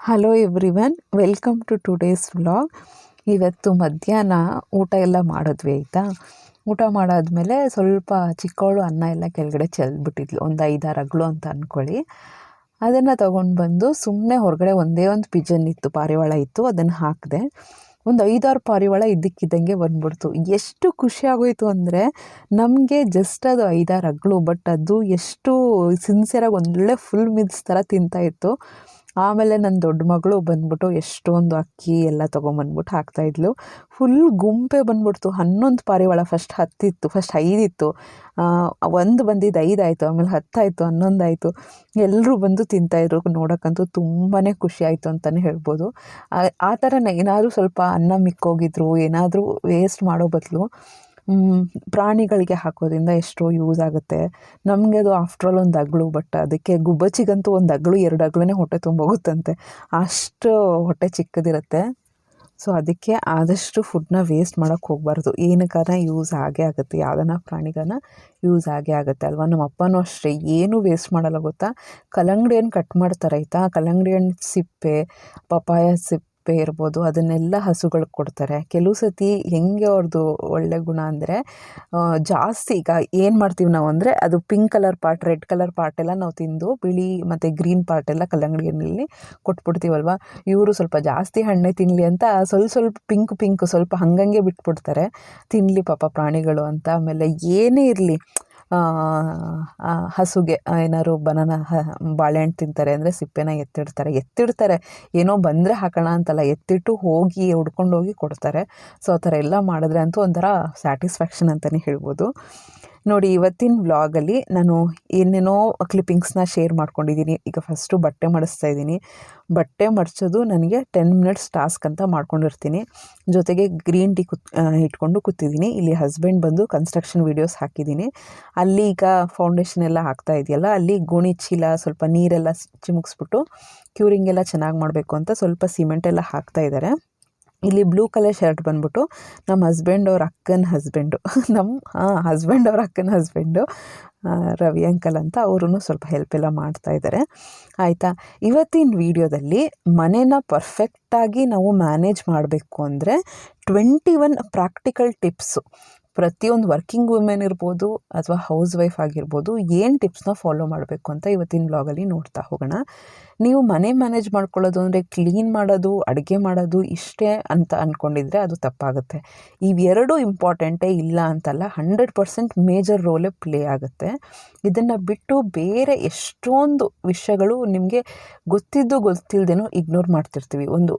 Hello everyone welcome to today's vlog ಇವತ್ತು ಮಧ್ಯಾಹ್ನ ಊಟ ಎಲ್ಲ ಮಾಡಿದ್ವಿ ಆಯಿತಾ? ಊಟ ಮಾಡಾದಮೇಲೆ ಸ್ವಲ್ಪ ಚಿಕ್ಕವಳು ಅನ್ನ ಎಲ್ಲ ಕೆಳಗಡೆ ಚೆಲ್ಬಿಟ್ಟಿದ್ಲು ಒಂದು ಐದಾರು ಅಗಳು ಅಂತ ಅಂದ್ಕೊಳ್ಳಿ ಅದನ್ನು ತೊಗೊಂಡು ಬಂದು ಸುಮ್ಮನೆ ಹೊರಗಡೆ ಒಂದೇ ಒಂದು ಪಿಜನ್ ಇತ್ತು, ಪಾರಿವಾಳ ಇತ್ತು, ಅದನ್ನು ಹಾಕಿದೆ. ಒಂದು ಐದಾರು ಪಾರಿವಾಳ ಇದ್ದಕ್ಕಿದ್ದಂಗೆ ಬಂದ್ಬಿಡ್ತು. ಎಷ್ಟು ಖುಷಿ ಆಗೋಯ್ತು ಅಂದರೆ ನಮಗೆ ಜಸ್ಟ್ ಅದು ಐದಾರು ಅಗಳು ಬಟ್ ಅದು ಎಷ್ಟು ಸಿನ್ಸಿಯರಾಗಿ ಒಂದೊಳ್ಳೆ ಫುಲ್ ಮಿಲ್ಸ್ ಥರ ತಿಂತಾಯಿತ್ತು ಆಮೇಲೆ ನನ್ನ ದೊಡ್ಡ ಮಗಳು ಬಂದ್ಬಿಟ್ಟು ಎಷ್ಟೊಂದು ಅಕ್ಕಿ ಎಲ್ಲ ತೊಗೊಂಬಂದ್ಬಿಟ್ಟು ಹಾಕ್ತಾಯಿದ್ಲು ಫುಲ್ ಗುಂಪೆ ಬಂದ್ಬಿಡ್ತು. ಹನ್ನೊಂದು ಪಾರಿವಾಳ ಫಸ್ಟ್ ಹತ್ತಿತ್ತು ಫಸ್ಟ್ ಐದಿತ್ತು ಒಂದು ಬಂದಿದ್ದು ಐದಾಯಿತು ಆಮೇಲೆ ಹತ್ತಾಯಿತು ಹನ್ನೊಂದು ಆಯಿತು. ಎಲ್ಲರೂ ಬಂದು ತಿಂತಾಯಿದ್ರು ನೋಡೋಕ್ಕಂತೂ ತುಂಬಾ ಖುಷಿ ಆಯಿತು ಅಂತಲೇ ಹೇಳ್ಬೋದು. ಆ ಥರನೇ ಏನಾದರೂ ಸ್ವಲ್ಪ ಅನ್ನ ಮಿಕ್ಕೋಗಿದ್ರು, ಏನಾದರೂ ವೇಸ್ಟ್ ಮಾಡೋ ಬದಲು. ಪ್ರಾಣಿಗಳಿಗೆ ಹಾಕೋದ್ರಿಂದ ಎಷ್ಟೋ ಯೂಸ್ ಆಗುತ್ತೆ. ನಮಗೆ ಅದು ಆಫ್ಟರ್ ಆಲ್ ಒಂದು ಅಗಳು ಬಟ್ ಅದಕ್ಕೆ ಗುಬ್ಬಚ್ಚಿಗಂತೂ ಒಂದು ಅಗಳು ಎರಡು ಅಗಳೇ ಹೊಟ್ಟೆ ತುಂಬೋಗುತ್ತಂತೆ ಅಷ್ಟು ಹೊಟ್ಟೆ ಚಿಕ್ಕದಿರುತ್ತೆ. ಸೊ ಅದಕ್ಕೆ ಆದಷ್ಟು ಫುಡ್ನ ವೇಸ್ಟ್ ಮಾಡೋಕ್ಕೆ ಹೋಗಬಾರ್ದು. ಏನಕ್ಕಾರ ಯೂಸ್ ಆಗೇ ಆಗುತ್ತೆ. ಯಾವ್ದಾನ ಪ್ರಾಣಿಗನ ಯೂಸ್ ಆಗೇ ಆಗುತ್ತೆ ಅಲ್ವಾ? ನಮ್ಮ ಅಪ್ಪನೂ ಅಷ್ಟೇ. ಏನು ವೇಸ್ಟ್ ಮಾಡಲ್ಲ ಗೊತ್ತಾ? ಕಲ್ಲಂಗಡಿ ಕಟ್ ಮಾಡ್ತಾರೆ, ಆಯಿತಾ? ಕಲ್ಲಂಗಡಿ ಹಣ್ಣು ಸಿಪ್ಪೆ ಪಪಾಯ ಸಿಪ್ಪೆ ಸಿಪ್ಪೆ ಇರ್ಬೋದು, ಅದನ್ನೆಲ್ಲ ಹಸುಗಳಿಗೆ ಕೊಡ್ತಾರೆ. ಕೆಲವು ಸತಿ ಹೆಂಗೆ ಅವ್ರದ್ದು ಒಳ್ಳೆ ಗುಣ ಅಂದರೆ ಜಾಸ್ತಿ ಈಗ ಏನು ಮಾಡ್ತೀವಿ ನಾವು ಅಂದರೆ, ಅದು pink colour part red colour part ಎಲ್ಲ ನಾವು ತಿಂದು, ಬಿಳಿ ಮತ್ತು ಗ್ರೀನ್ ಪಾರ್ಟ್ ಎಲ್ಲ ಕಲ್ಲಂಗಡಿ ಹಣ್ಣಲ್ಲಿ ಕೊಟ್ಬಿಡ್ತೀವಲ್ವ? ಇವರು ಸ್ವಲ್ಪ ಜಾಸ್ತಿ ಹಣ್ಣೆ ತಿನ್ನಲಿ ಅಂತ ಸ್ವಲ್ಪ ಸ್ವಲ್ಪ ಪಿಂಕ್ ಪಿಂಕ್ ಸ್ವಲ್ಪ ಹಂಗಂಗೆ ಬಿಟ್ಬಿಡ್ತಾರೆ. ತಿನ್ನಲಿ ಪಾಪ ಪ್ರಾಣಿಗಳು ಅಂತ. ಆಮೇಲೆ ಏನೇ ಇರಲಿ ಹಸುಗೆ ಏನಾದ್ರು ಬನಾನ ಬಾಳೆಹಣ್ಣು ತಿಂತಾರೆ ಅಂದರೆ ಸಿಪ್ಪೆನ ಎತ್ತಿಡ್ತಾರೆ. ಎತ್ತಿಡ್ತಾರೆ. ಏನೋ ಬಂದರೆ ಹಾಕೋಣ ಅಂತಲ್ಲ, ಎತ್ತಿಟ್ಟು ಹೋಗಿ ಹುಡ್ಕೊಂಡೋಗಿ ಕೊಡ್ತಾರೆ. ಸೊ ಆ ಥರ ಎಲ್ಲ ಮಾಡಿದ್ರೆ ಅಂತೂ ಒಂಥರ ಸ್ಯಾಟಿಸ್ಫ್ಯಾಕ್ಷನ್ ಅಂತಲೇ ಹೇಳ್ಬೋದು. ನೋಡಿ, ಇವತ್ತಿನ ವ್ಲಾಗಲ್ಲಿ ನಾನು ಏನೇನೋ ಕ್ಲಿಪ್ಪಿಂಗ್ಸ್ನ ಶೇರ್ ಮಾಡ್ಕೊಂಡಿದ್ದೀನಿ ಈಗ ಫಸ್ಟು ಬಟ್ಟೆ ಮಡಿಸ್ತಾ ಇದ್ದೀನಿ ಬಟ್ಟೆ ಮಡಿಸೋದು ನನಗೆ ಟೆನ್ ಮಿನಿಟ್ಸ್ ಟಾಸ್ಕ್ ಅಂತ ಮಾಡ್ಕೊಂಡಿರ್ತೀನಿ. ಜೊತೆಗೆ ಗ್ರೀನ್ ಟೀ ಕುತ್ ಇಟ್ಕೊಂಡು ಕೂತಿದ್ದೀನಿ ಇಲ್ಲಿ ಹಸ್ಬೆಂಡ್ ಬಂದು ಕನ್ಸ್ಟ್ರಕ್ಷನ್ ವೀಡಿಯೋಸ್ ಹಾಕಿದ್ದೀನಿ ಅಲ್ಲಿ ಈಗ ಫೌಂಡೇಶನ್ ಎಲ್ಲ ಹಾಕ್ತಾ ಇದೆಯಲ್ಲ, ಅಲ್ಲಿ ಗೋಣಿ ಚೀಲ, ಸ್ವಲ್ಪ ನೀರೆಲ್ಲ ಚಿಮುಕ್ಸ್ಬಿಟ್ಟು ಕ್ಯೂರಿಂಗ್ ಎಲ್ಲ ಚೆನ್ನಾಗಿ ಮಾಡಬೇಕು ಅಂತ ಸ್ವಲ್ಪ ಸಿಮೆಂಟ್ ಎಲ್ಲ ಹಾಕ್ತಾ ಇದ್ದಾರೆ ಇಲ್ಲಿ ಬ್ಲೂ ಕಲರ್ ಶರ್ಟ್ ಬಂದ್ಬಿಟ್ಟು ನಮ್ಮ ಹಸ್ಬೆಂಡ್ ಅವ್ರ ಅಕ್ಕನ ಹಸ್ಬೆಂಡು ನಮ್ಮ ಹಾಂ ಹಸ್ಬೆಂಡ್ ಅವ್ರ ಅಕ್ಕನ ಹಸ್ಬೆಂಡು ರವಿ ಅಂಕಲ್ ಅಂತ ಅವರು ಸ್ವಲ್ಪ ಹೆಲ್ಪ್ ಎಲ್ಲ ಮಾಡ್ತಾ ಇದ್ದಾರೆ ಆಯಿತಾ? ಇವತ್ತಿನ ವಿಡಿಯೋದಲ್ಲಿ ಮನೇನ ಪರ್ಫೆಕ್ಟಾಗಿ ನಾವು ಮ್ಯಾನೇಜ್ ಮಾಡಬೇಕು ಅಂದರೆ ಟ್ವೆಂಟಿ ಒನ್ ಪ್ರಾಕ್ಟಿಕಲ್ ಟಿಪ್ಸು ಪ್ರತಿಯೊಂದು ವರ್ಕಿಂಗ್ ವುಮೆನ್ ಇರ್ಬೋದು ಅಥವಾ ಹೌಸ್ ವೈಫ್ ಆಗಿರ್ಬೋದು ಏನು ಟಿಪ್ಸ್ನ ಫಾಲೋ ಮಾಡಬೇಕು ಅಂತ ಇವತ್ತಿನ ಬ್ಲಾಗಲ್ಲಿ ನೋಡ್ತಾ ಹೋಗೋಣ. ನೀವು ಮನೆ ಮ್ಯಾನೇಜ್ ಮಾಡ್ಕೊಳ್ಳೋದು ಅಂದರೆ ಕ್ಲೀನ್ ಮಾಡೋದು, ಅಡುಗೆ ಮಾಡೋದು ಇಷ್ಟೇ ಅಂತ ಅಂದ್ಕೊಂಡಿದ್ರೆ ಅದು ತಪ್ಪಾಗುತ್ತೆ. ಇವೆರಡೂ ಇಂಪಾರ್ಟೆಂಟೇ ಇಲ್ಲ ಅಂತಲ್ಲ ಹಂಡ್ರೆಡ್ ಪರ್ಸೆಂಟ್ ಮೇಜರ್ ರೋಲೇ ಪ್ಲೇ ಆಗುತ್ತೆ. ಇದನ್ನು ಬಿಟ್ಟು ಬೇರೆ ಎಷ್ಟೊಂದು ವಿಷಯಗಳು ನಿಮಗೆ ಗೊತ್ತಿದ್ದು ಗೊತ್ತಿಲ್ಲದೇನೋ ಇಗ್ನೋರ್ ಮಾಡ್ತಿರ್ತೀವಿ. ಒಂದು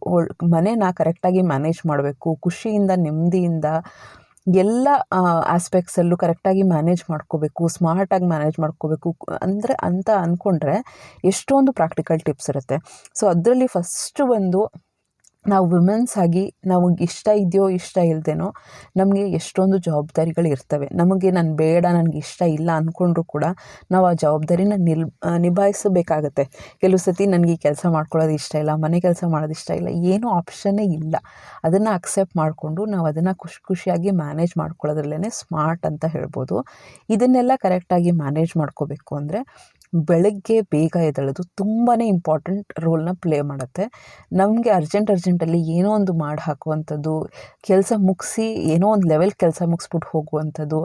ಮನೆನ ಕರೆಕ್ಟಾಗಿ ಮ್ಯಾನೇಜ್ ಮಾಡಬೇಕು, ಖುಷಿಯಿಂದ, ನೆಮ್ಮದಿಯಿಂದ ಎಲ್ಲ ಆಸ್ಪೆಕ್ಟ್ಸಲ್ಲೂ ಕರೆಕ್ಟಾಗಿ ಮ್ಯಾನೇಜ್ ಮಾಡ್ಕೋಬೇಕು ಸ್ಮಾರ್ಟಾಗಿ ಮ್ಯಾನೇಜ್ ಮಾಡ್ಕೋಬೇಕು, ಅಂದರೆ ಅಂತ ಅಂದ್ಕೊಂಡ್ರೆ ಎಷ್ಟೊಂದು ಪ್ರಾಕ್ಟಿಕಲ್ ಟಿಪ್ಸ್ ಇರುತ್ತೆ. ಸೊ ಅದರಲ್ಲಿ ಫಸ್ಟ್ ಒಂದು ನಾವು ವುಮೆನ್ಸ್ ಆಗಿ ನಮಗೆ ಇಷ್ಟ ಇದೆಯೋ ಇಷ್ಟ ಇಲ್ಲದೇನೋ ನಮಗೆ ಎಷ್ಟೊಂದು ಜವಾಬ್ದಾರಿಗಳು ಇರ್ತವೆ. ನಮಗೆ ನಾನು ಬೇಡ, ನನಗೆ ಇಷ್ಟ ಇಲ್ಲ ಅಂದ್ಕೊಂಡ್ರೂ ಕೂಡ ನಾವು ಆ ಜವಾಬ್ದಾರಿನ ನಿಲ್ ನಿಭಾಯಿಸಬೇಕಾಗತ್ತೆ. ಕೆಲವು ಸತಿ ನನಗೆ ಈ ಕೆಲಸ ಮಾಡ್ಕೊಳ್ಳೋದು ಇಷ್ಟ ಇಲ್ಲ, ಮನೆ ಕೆಲಸ ಮಾಡೋದು ಇಷ್ಟ ಇಲ್ಲ, ಏನೂ ಆಪ್ಷನ್ನೇ ಇಲ್ಲ. ಅದನ್ನು ಅಕ್ಸೆಪ್ಟ್ ಮಾಡಿಕೊಂಡು ನಾವು ಅದನ್ನು ಖುಷಿ, ಖುಷಿಯಾಗಿ ಮ್ಯಾನೇಜ್ ಮಾಡ್ಕೊಳ್ಳೋದ್ರಲ್ಲೇ ಸ್ಮಾರ್ಟ್ ಅಂತ ಹೇಳ್ಬೋದು. ಇದನ್ನೆಲ್ಲ ಕರೆಕ್ಟಾಗಿ ಮ್ಯಾನೇಜ್ ಮಾಡ್ಕೋಬೇಕು ಅಂದರೆ ಬೆಳಗ್ಗೆ ಬೇಗ ಎದ್ದೇಳೋದು ತುಂಬಾ ಇಂಪಾರ್ಟೆಂಟ್ ರೋಲ್ನ ಪ್ಲೇ ಮಾಡುತ್ತೆ. ನಮಗೆ ಅರ್ಜೆಂಟ್ ಅರ್ಜೆಂಟಲ್ಲಿ ಏನೋ ಒಂದು ಮಾಡಿ ಹಾಕುವಂಥದ್ದು, ಕೆಲಸ ಮುಗಿಸಿ ಏನೋ ಒಂದು ಲೆವೆಲ್ ಕೆಲಸ ಮುಗಿಸ್ಬಿಟ್ಟು ಹೋಗುವಂಥದ್ದು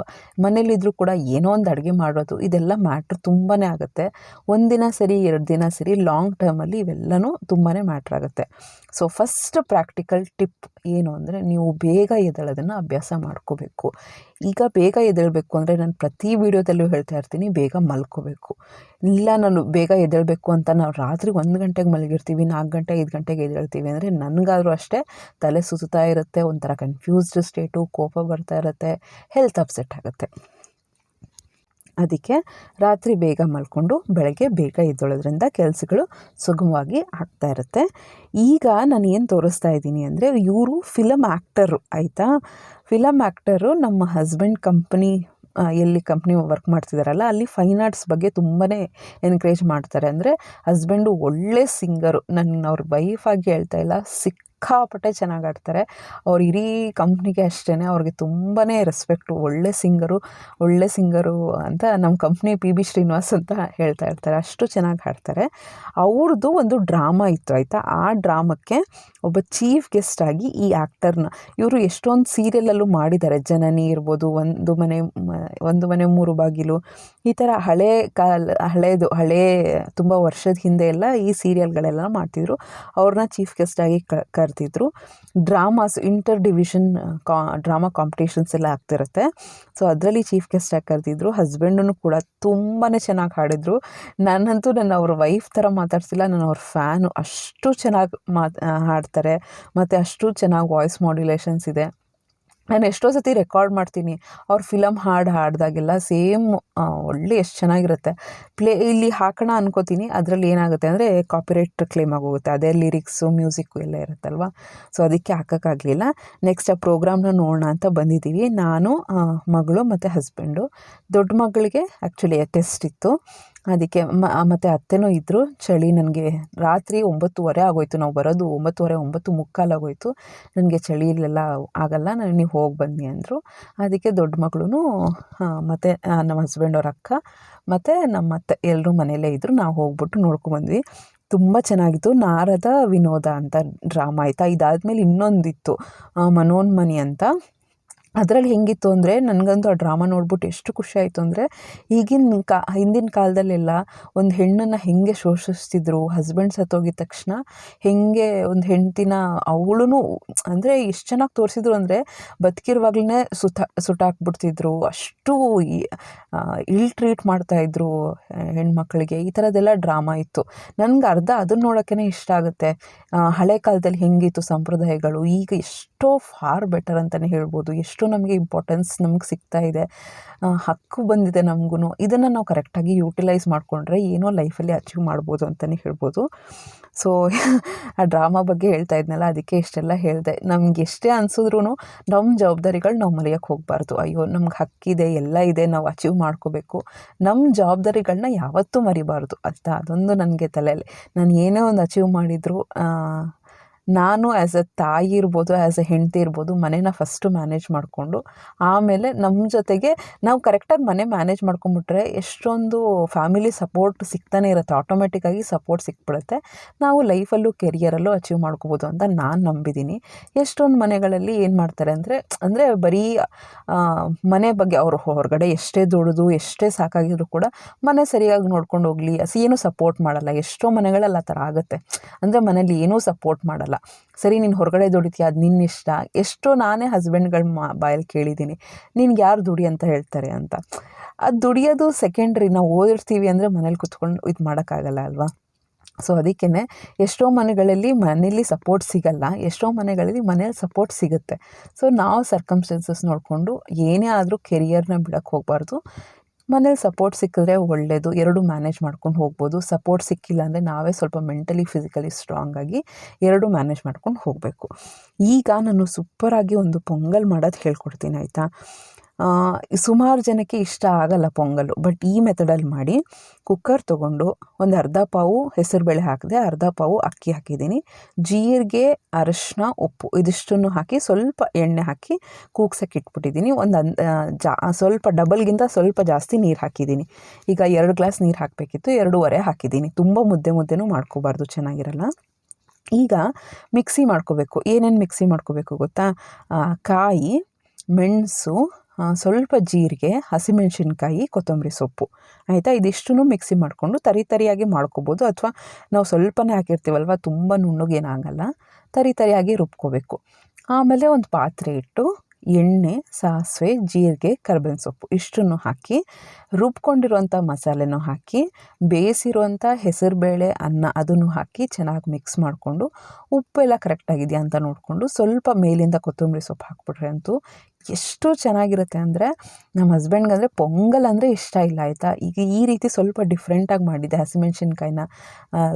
ಮನೇಲಿದ್ದರೂ ಕೂಡ ಏನೋ ಒಂದು ಅಡುಗೆ ಮಾಡೋದು, ಇದೆಲ್ಲ ಮ್ಯಾಟ್ರ್ ತುಂಬಾ ಆಗುತ್ತೆ. ಒಂದಿನ ಸರಿ, ಎರಡು ದಿನ ಸರಿ ಲಾಂಗ್ ಟರ್ಮಲ್ಲಿ ಇವೆಲ್ಲವೂ ತುಂಬಾ ಮ್ಯಾಟ್ರ್ ಆಗುತ್ತೆ. ಸೊ ಫಸ್ಟ್ ಪ್ರಾಕ್ಟಿಕಲ್ ಟಿಪ್ ಏನು ಅಂದರೆ ನೀವು ಬೇಗ ಎದ್ದೇಳೋದನ್ನು ಅಭ್ಯಾಸ ಮಾಡ್ಕೋಬೇಕು. ಈಗ ಬೇಗ ಎದ್ದೇಳಬೇಕು ಅಂದರೆ ನಾನು ಪ್ರತಿ ವೀಡಿಯೋದಲ್ಲೂ ಹೇಳ್ತಾ ಇರ್ತೀನಿ, ಬೇಗ ಮಲ್ಕೋಬೇಕು. ಇಲ್ಲ, ನಾನು ಬೇಗ ಎದ್ದೇಳಬೇಕು ಅಂತ ನಾವು ರಾತ್ರಿ ಒಂದು ಗಂಟೆಗೆ ಮಲಗಿರ್ತೀವಿ, ನಾಲ್ಕು ಗಂಟೆ, ಐದು ಗಂಟೆಗೆ ಎದ್ದೇಳ್ತೀವಿ ಅಂದರೆ ನನಗಾದರೂ ಅಷ್ಟೇ ತಲೆ ಸುತ್ತಾ ಇರುತ್ತೆ, ಒಂಥರ ಕನ್ಫ್ಯೂಸ್ಡ್ ಸ್ಟೇಟು ಕೋಪ ಬರ್ತಾ ಇರುತ್ತೆ ಹೆಲ್ತ್ ಅಪ್ಸೆಟ್ ಆಗುತ್ತೆ. ಅದಕ್ಕೆ ರಾತ್ರಿ ಬೇಗ ಮಲ್ಕೊಂಡು ಬೆಳಗ್ಗೆ ಬೇಗ ಎದ್ದೊಳೋದ್ರಿಂದ ಕೆಲಸಗಳು ಸುಗಮವಾಗಿ ಆಗ್ತಾ ಇರುತ್ತೆ. ಈಗ ನಾನು ಏನು ತೋರಿಸ್ತಾ ಇದ್ದೀನಿ ಅಂದರೆ ಇವರು ಫಿಲಮ್ ಆ್ಯಕ್ಟರು ಆಯಿತಾ? ಫಿಲಮ್ ಆ್ಯಕ್ಟರು ನಮ್ಮ ಹಸ್ಬೆಂಡ್ ಕಂಪ್ನಿ ಎಲ್ಲಿ ಕಂಪ್ನಿ ವರ್ಕ್ ಮಾಡ್ತಿದ್ದಾರಲ್ಲ ಅಲ್ಲಿ ಫೈನ್ ಆರ್ಟ್ಸ್ ಬಗ್ಗೆ ತುಂಬಾ ಎನ್ಕರೇಜ್ ಮಾಡ್ತಾರೆ. ಅಂದರೆ ಹಸ್ಬೆಂಡು ಒಳ್ಳೆ ಸಿಂಗರು ನನ್ನ ಅವ್ರ ವೈಫಾಗಿ ಹೇಳ್ತಾ ಇಲ್ಲ, ಸಿಕ್ ಸಿಕ್ಕಾಪಟ್ಟೆ ಚೆನ್ನಾಗಿ ಆಡ್ತಾರೆ. ಅವ್ರು ಇಡೀ ಕಂಪ್ನಿಗೆ ಅಷ್ಟೇ ಅವ್ರಿಗೆ ತುಂಬಾ ರೆಸ್ಪೆಕ್ಟು ಒಳ್ಳೆ ಸಿಂಗರು ಒಳ್ಳೆ ಸಿಂಗರು ಅಂತ ನಮ್ಮ ಕಂಪ್ನಿ ಪಿ ಬಿ ಶ್ರೀನಿವಾಸ್ ಅಂತ ಹೇಳ್ತಾ ಇರ್ತಾರೆ. ಅಷ್ಟು ಚೆನ್ನಾಗಿ ಹಾಡ್ತಾರೆ. ಅವ್ರದ್ದು ಒಂದು ಡ್ರಾಮಾ ಇತ್ತು, ಆಯಿತಾ? ಆ ಡ್ರಾಮಕ್ಕೆ ಒಬ್ಬ ಚೀಫ್ ಗೆಸ್ಟ್ ಆಗಿ ಈ ಆ್ಯಕ್ಟರ್ನ ಇವರು ಎಷ್ಟೊಂದು ಸೀರಿಯಲಲ್ಲೂ ಮಾಡಿದ್ದಾರೆ. ಜನನಿ ಇರ್ಬೋದು, ಒಂದು ಮನೆ ಒಂದು ಮನೆ ಮೂರು ಬಾಗಿಲು, ಈ ಥರ ಹಳೆ ಕಾಲ, ಹಳೇದು, ಹಳೇ ತುಂಬ ವರ್ಷದ ಹಿಂದೆ ಎಲ್ಲ ಈ ಸೀರಿಯಲ್ಗಳೆಲ್ಲ ಮಾಡ್ತಿದ್ರು. ಅವ್ರನ್ನ ಚೀಫ್ ಗೆಸ್ಟ್ ಆಗಿ ಕ ಕರೆದಿದ್ರು ಡ್ರಾಮಾಸ್ ಇಂಟರ್ ಡಿವಿಷನ್ ಕಾ ಡ್ರಾಮಾ ಕಾಂಪಿಟೇಷನ್ಸ್ ಎಲ್ಲ ಆಗ್ತಿರುತ್ತೆ. ಸೊ ಅದರಲ್ಲಿ ಚೀಫ್ ಗೆಸ್ಟ್ ಆಗಿ ಕರೆದಿದ್ರು. ಹಸ್ಬೆಂಡನ್ನು ಕೂಡ ತುಂಬಾ ಚೆನ್ನಾಗಿ ಹಾಡಿದ್ರು. ನನ್ನಂತೂ ನನ್ನ ಅವ್ರ ವೈಫ್ ಥರ ಮಾತಾಡ್ಸಿಲ್ಲ. ನಾನು ಅವ್ರ ಫ್ಯಾನು ಅಷ್ಟು ಚೆನ್ನಾಗಿ ಮಾತು ಹಾಡ್ತಾರೆ. ಮತ್ತು ಅಷ್ಟು ಚೆನ್ನಾಗಿ ವಾಯ್ಸ್ ಮಾಡ್ಯುಲೇಷನ್ಸ್ ಇದೆ. ನಾನು ಎಷ್ಟೋ ಸತಿ ರೆಕಾರ್ಡ್ ಮಾಡ್ತೀನಿ. ಅವ್ರ ಫಿಲಮ್ ಹಾಡು ಹಾಡಿದಾಗೆಲ್ಲ ಸೇಮ್ ಒಳ್ಳೆ ಎಷ್ಟು ಚೆನ್ನಾಗಿರುತ್ತೆ. ಪ್ಲೇ ಇಲ್ಲಿ ಹಾಕೋಣ ಅನ್ಕೋತೀನಿ. ಅದರಲ್ಲಿ ಏನಾಗುತ್ತೆ ಅಂದರೆ ಕಾಪಿರೈಟ್ ಕ್ಲೇಮ್ ಆಗೋಗುತ್ತೆ. ಅದೇ ಲಿರಿಕ್ಸು ಮ್ಯೂಸಿಕ್ಕು ಎಲ್ಲ ಇರುತ್ತಲ್ವ? ಸೊ ಅದಕ್ಕೆ ಹಾಕೋಕ್ಕಾಗಲಿಲ್ಲ. ನೆಕ್ಸ್ಟ್ ಆ ಪ್ರೋಗ್ರಾಮ್ನ ನೋಡೋಣ ಅಂತ ಬಂದಿದ್ದೀವಿ ನಾನು ಮಗಳು ಮತ್ತು ಹಸ್ಬೆಂಡು ದೊಡ್ಡ ಮಗಳಿಗೆ ಆ್ಯಕ್ಚುಲಿ ಟೆಸ್ಟ್ ಇತ್ತು. ಅದಕ್ಕೆ ಮತ್ತು ಅತ್ತೆನೂ ಇದ್ದರು ಚಳಿ ನನಗೆ ರಾತ್ರಿ ಒಂಬತ್ತುವರೆ ಆಗೋಯ್ತು. ನಾವು ಬರೋದು ಒಂಬತ್ತುವರೆ, ಒಂಬತ್ತು ಮುಕ್ಕಾಲಾಗೋಯ್ತು ನನಗೆ ಚಳಿಲೆಲ್ಲ ಆಗಲ್ಲ, ನಾನು ನೀವು ಹೋಗಿ ಬನ್ನಿ ಅಂದರು. ಅದಕ್ಕೆ ದೊಡ್ಡ ಮಗಳೂ ಮತ್ತು ನಮ್ಮ ಹಸ್ಬೆಂಡ್ ಅವ್ರ ಅಕ್ಕ, ಮತ್ತು ನಮ್ಮ ಅತ್ತೆ ಎಲ್ಲರೂ ಮನೆಯಲ್ಲೇ ಇದ್ದರು ನಾವು ಹೋಗ್ಬಿಟ್ಟು ನೋಡ್ಕೊಂಬಂದ್ವಿ ತುಂಬ ಚೆನ್ನಾಗಿತ್ತು. ನಾರದ ವಿನೋದ ಅಂತ ಡ್ರಾಮಾ ಆಯಿತಾ? ಇದಾದಮೇಲೆ ಇನ್ನೊಂದಿತ್ತು ಮನೋನ್ಮನಿ ಅಂತ. ಅದರಲ್ಲಿ ಹೆಂಗಿತ್ತು ಅಂದರೆ ನನಗಂತೂ ಆ ಡ್ರಾಮಾ ನೋಡ್ಬಿಟ್ಟು ಎಷ್ಟು ಖುಷಿ ಆಯಿತು ಅಂದರೆ ಈಗಿನ ಕಾ, ಹಿಂದಿನ ಕಾಲದಲ್ಲೆಲ್ಲ ಒಂದು ಹೆಣ್ಣನ್ನು ಹೆಂಗೆ ಶೋಷಿಸ್ತಿದ್ರು ಹಸ್ಬೆಂಡ್ ಸತ್ತೋಗಿದ ತಕ್ಷಣ ಹೆಂಗೆ ಒಂದು ಹೆಂಡ್ತಿನ ಅವಳು ಅಂದರೆ ಎಷ್ಟು ಚೆನ್ನಾಗಿ ತೋರಿಸಿದ್ರು ಅಂದರೆ ಬದುಕಿರುವಾಗಲೇ ಸುತ, ಸುಟ್ಟಾಕ್ಬಿಡ್ತಿದ್ರು. ಅಷ್ಟು ಇಲ್ ಟ್ರೀಟ್ ಮಾಡ್ತಾಯಿದ್ರು ಹೆಣ್ಮಕ್ಳಿಗೆ. ಈ ಥರದ್ದೆಲ್ಲ ಡ್ರಾಮಾ ಇತ್ತು. ನನಗೆ ಅರ್ಧ ಅದನ್ನ ನೋಡೋಕ್ಕೇ ಇಷ್ಟ ಆಗುತ್ತೆ. ಹಳೆ ಕಾಲದಲ್ಲಿ ಹೆಂಗಿತ್ತು ಸಂಪ್ರದಾಯಗಳು, ಈಗ ಎಷ್ಟೋ ಫಾರ್ ಬೆಟರ್ ಅಂತಲೇ ಹೇಳ್ಬೋದು. ಎಷ್ಟೋ ನಮಗೆ ಇಂಪಾರ್ಟೆನ್ಸ್ ನಮ್ಗೆ ಸಿಗ್ತಾ ಇದೆ. ಹಕ್ಕು ಬಂದಿದೆ ನಮಗೂ ಇದನ್ನು ನಾವು ಕರೆಕ್ಟಾಗಿ ಯೂಟಿಲೈಸ್ ಮಾಡಿಕೊಂಡ್ರೆ ಏನೋ ಲೈಫಲ್ಲಿ ಅಚೀವ್ ಮಾಡ್ಬೋದು ಅಂತಲೇ ಹೇಳ್ಬೋದು. ಸೊ ಆ ಡ್ರಾಮಾ ಬಗ್ಗೆ ಹೇಳ್ತಾ ಇದ್ನಲ್ಲ, ಅದಕ್ಕೆ ಇಷ್ಟೆಲ್ಲ ಹೇಳಿದೆ. ನಮ್ಗೆ ಎಷ್ಟೇ ಅನಿಸಿದ್ರೂ ನಮ್ಮ ಜವಾಬ್ದಾರಿಗಳು ನಾವು ಮರೆಯೋಕ್ಕೆ ಹೋಗಬಾರ್ದು. ಅಯ್ಯೋ, ನಮ್ಗೆ ಹಕ್ಕಿದೆ, ಎಲ್ಲ ಇದೆ, ನಾವು ಅಚೀವ್ ಮಾಡ್ಕೋಬೇಕು. ನಮ್ಮ ಜವಾಬ್ದಾರಿಗಳನ್ನ ಯಾವತ್ತೂ ಮರಿಬಾರ್ದು. ಅಂತ ಅದೊಂದು ನನಗೆ ತಲೆಯಲ್ಲಿ. ನಾನು ಏನೇ ಒಂದು ಅಚೀವ್ ಮಾಡಿದರೂ ನಾನು ಆ್ಯಸ್ ಎ ತಾಯಿ ಇರ್ಬೋದು ಆ್ಯಸ್ ಎ ಹೆಂಡತಿ ಇರ್ಬೋದು, ಮನೇನ ಫಸ್ಟು ಮ್ಯಾನೇಜ್ ಮಾಡಿಕೊಂಡು, ಆಮೇಲೆ ನಮ್ಮ ಜೊತೆಗೆ ನಾವು ಕರೆಕ್ಟಾಗಿ ಮನೆ ಮ್ಯಾನೇಜ್ ಮಾಡ್ಕೊಂಬಿಟ್ರೆ ಎಷ್ಟೊಂದು ಫ್ಯಾಮಿಲಿ ಸಪೋರ್ಟ್ ಸಿಗ್ತಾನೆ ಇರುತ್ತೆ ಆಟೋಮೆಟಿಕ್ಕಾಗಿ ಸಪೋರ್ಟ್ ಸಿಕ್ಬಿಡುತ್ತೆ ನಾವು ಲೈಫಲ್ಲೂ ಕೆರಿಯರಲ್ಲೂ ಅಚೀವ್ ಮಾಡ್ಕೋಬೋದು ಅಂತ ನಾನು ನಂಬಿದ್ದೀನಿ ಎಷ್ಟೊಂದು ಮನೆಗಳಲ್ಲಿ ಏನು ಮಾಡ್ತಾರೆ ಅಂದರೆ ಅಂದರೆ ಬರೀ ಮನೆ ಬಗ್ಗೆ ಅವರು ಹೊರಗಡೆ ಎಷ್ಟೇ ದುಡಿದು, ಎಷ್ಟೇ ಸಾಕಾಗಿದ್ರು ಕೂಡ ಮನೆ ಸರಿಯಾಗಿ ನೋಡ್ಕೊಂಡು ಹೋಗಲಿ ಏನು ಸಪೋರ್ಟ್ ಮಾಡಲ್ಲ, ಎಷ್ಟೋ ಮನೆಗಳಲ್ಲಿ ಆ ಥರ ಆಗುತ್ತೆ. ಅಂದರೆ ಮನೇಲಿ ಏನೂ ಸಪೋರ್ಟ್ ಮಾಡಲ್ಲ. ಸರಿ, ನೀನು ಹೊರಗಡೆ ದುಡಿತೀಯ? ಅದು ನಿನ್ನ ಇಷ್ಟ. ಎಷ್ಟೋ ನಾನೇ ಹಸ್ಬೆಂಡ್ಗಳ ಮಾ ಬಾಯಲ್ಲಿ ಕೇಳಿದ್ದೀನಿ ನಿನ್ಗೆ ಯಾರು ದುಡಿ ಅಂತ ಹೇಳ್ತಾರೆ ಅಂತ. ಅದು ದುಡಿಯೋದು ಸೆಕೆಂಡ್ರಿ ನಾವು ಓದಿರ್ತೀವಿ ಅಂದರೆ ಮನೇಲಿ ಕುತ್ಕೊಂಡು ಇದು ಮಾಡೋಕ್ಕಾಗಲ್ಲ ಅಲ್ವಾ? ಸೊ ಅದಕ್ಕೇ ಎಷ್ಟೋ ಮನೆಗಳಲ್ಲಿ ಮನೇಲಿ ಸಪೋರ್ಟ್ ಸಿಗಲ್ಲ. ಎಷ್ಟೋ ಮನೆಗಳಲ್ಲಿ ಮನೇಲಿ ಸಪೋರ್ಟ್ ಸಿಗುತ್ತೆ. ಸೊ ನಾವು ಸರ್ಕಮ್ಸ್ಟೆನ್ಸಸ್ ನೋಡಿಕೊಂಡು ಏನೇ ಆದರೂ ಕೆರಿಯರ್ನ ಬಿಡೋಕ್ಕೆ ಹೋಗಬಾರ್ದು. ಮನೇಲಿ ಸಪೋರ್ಟ್ ಸಿಕ್ಕಿದ್ರೆ ಒಳ್ಳೆಯದು ಎರಡು ಮ್ಯಾನೇಜ್ ಮಾಡ್ಕೊಂಡು ಹೋಗ್ಬೋದು. ಸಪೋರ್ಟ್ ಸಿಕ್ಕಿಲ್ಲ ಅಂದರೆ ನಾವೇ ಸ್ವಲ್ಪ ಮೆಂಟಲಿ ಫಿಸಿಕಲಿ ಸ್ಟ್ರಾಂಗ್ ಆಗಿ ಎರಡು ಮ್ಯಾನೇಜ್ ಮಾಡ್ಕೊಂಡು ಹೋಗಬೇಕು. ಈಗ ನಾನು ಸೂಪರಾಗಿ ಒಂದು ಪೊಂಗಲ್ ಮಾಡೋದು ಹೇಳ್ಕೊಡ್ತೀನಿ ಆಯಿತಾ? ಸುಮಾರು ಜನಕ್ಕೆ ಇಷ್ಟ ಆಗಲ್ಲ ಪೊಂಗಲ್ಲು ಬಟ್ ಈ ಮೆಥಡಲ್ಲಿ ಮಾಡಿ ಕುಕ್ಕರ್ ತೊಗೊಂಡು ಒಂದು ಅರ್ಧ ಪಾವು ಹೆಸರುಬೇಳೆ ಹಾಕಿದೆ, ಅರ್ಧ ಪಾವು ಅಕ್ಕಿ ಹಾಕಿದ್ದೀನಿ. ಜೀರಿಗೆ, ಅರಶಿನ, ಉಪ್ಪು ಇದಿಷ್ಟನ್ನು ಹಾಕಿ ಸ್ವಲ್ಪ ಎಣ್ಣೆ ಹಾಕಿ ಕೂಗ್ಸಕ್ಕೆ ಇಟ್ಬಿಟ್ಟಿದ್ದೀನಿ. ಒಂದು ಅನ್ ಜಾ, ಸ್ವಲ್ಪ ಡಬಲ್ಗಿಂತ ಸ್ವಲ್ಪ ಜಾಸ್ತಿ ನೀರು ಹಾಕಿದ್ದೀನಿ. ಈಗ ಎರಡು ಗ್ಲಾಸ್ ನೀರು ಹಾಕಬೇಕಿತ್ತು, ಎರಡೂವರೆ ಹಾಕಿದ್ದೀನಿ. ತುಂಬ ಮುದ್ದೆ ಮುದ್ದೆನೂ ಮಾಡ್ಕೋಬಾರ್ದು, ಚೆನ್ನಾಗಿರಲ್ಲ. ಈಗ ಮಿಕ್ಸಿ ಮಾಡ್ಕೋಬೇಕು. ಏನೇನು ಮಿಕ್ಸಿ ಮಾಡ್ಕೋಬೇಕು ಗೊತ್ತಾ? ಕಾಯಿ, ಮೆಣಸು ಸ್ವಲ್ಪ ಜೀರಿಗೆ, ಹಸಿಮೆಣಸಿನ್ಕಾಯಿ, ಕೊತ್ತಂಬರಿ ಸೊಪ್ಪು. ಆಯಿತಾ? ಇದಿಷ್ಟು ಮಿಕ್ಸಿ ಮಾಡಿಕೊಂಡು ತರಿ ತರಿಯಾಗಿ ಮಾಡ್ಕೋಬೋದು. ಅಥವಾ ನಾವು ಸ್ವಲ್ಪನೇ ಹಾಕಿರ್ತೀವಲ್ವ? ತುಂಬ ನುಣ್ಣಗೇನಾಗಲ್ಲ. ತರಿ ತರಿಯಾಗಿ ರುಬ್ಕೋಬೇಕು. ಆಮೇಲೆ ಒಂದು ಪಾತ್ರೆ ಇಟ್ಟು ಎಣ್ಣೆ, ಸಾಸಿವೆ, ಜೀರಿಗೆ, ಕರ್ಬೇವಿನ ಸೊಪ್ಪು ಇಷ್ಟನ್ನು ಹಾಕಿ, ರುಬ್ಕೊಂಡಿರುವಂಥ ಮಸಾಲೆನೂ ಹಾಕಿ, ಬೇಯಿಸಿರುವಂಥ ಹೆಸರುಬೇಳೆ, ಅನ್ನ ಅದನ್ನು ಹಾಕಿ ಚೆನ್ನಾಗಿ ಮಿಕ್ಸ್ ಮಾಡಿಕೊಂಡು ಉಪ್ಪೆಲ್ಲ ಕರೆಕ್ಟಾಗಿದೆಯಾ ಅಂತ ನೋಡಿಕೊಂಡು ಸ್ವಲ್ಪ ಮೇಲಿಂದ ಕೊತ್ತಂಬರಿ ಸೊಪ್ಪು ಹಾಕ್ಬಿಟ್ರೆ ಅಂತೂ ಎಷ್ಟು ಚೆನ್ನಾಗಿರುತ್ತೆ ಅಂದರೆ ನಮ್ಮ ಹಸ್ಬೆಂಡ್ಗೆ ಅಂದರೆ ಪೊಂಗಲ್ ಅಂದರೆ ಇಷ್ಟ ಇಲ್ಲ, ಆಯಿತಾ? ಈಗ ಈ ರೀತಿ ಸ್ವಲ್ಪ ಡಿಫ್ರೆಂಟಾಗಿ ಮಾಡಿದ್ದೆ. ಹಸಿಮೆಣ್ಸಿನ್ಕಾಯಿನ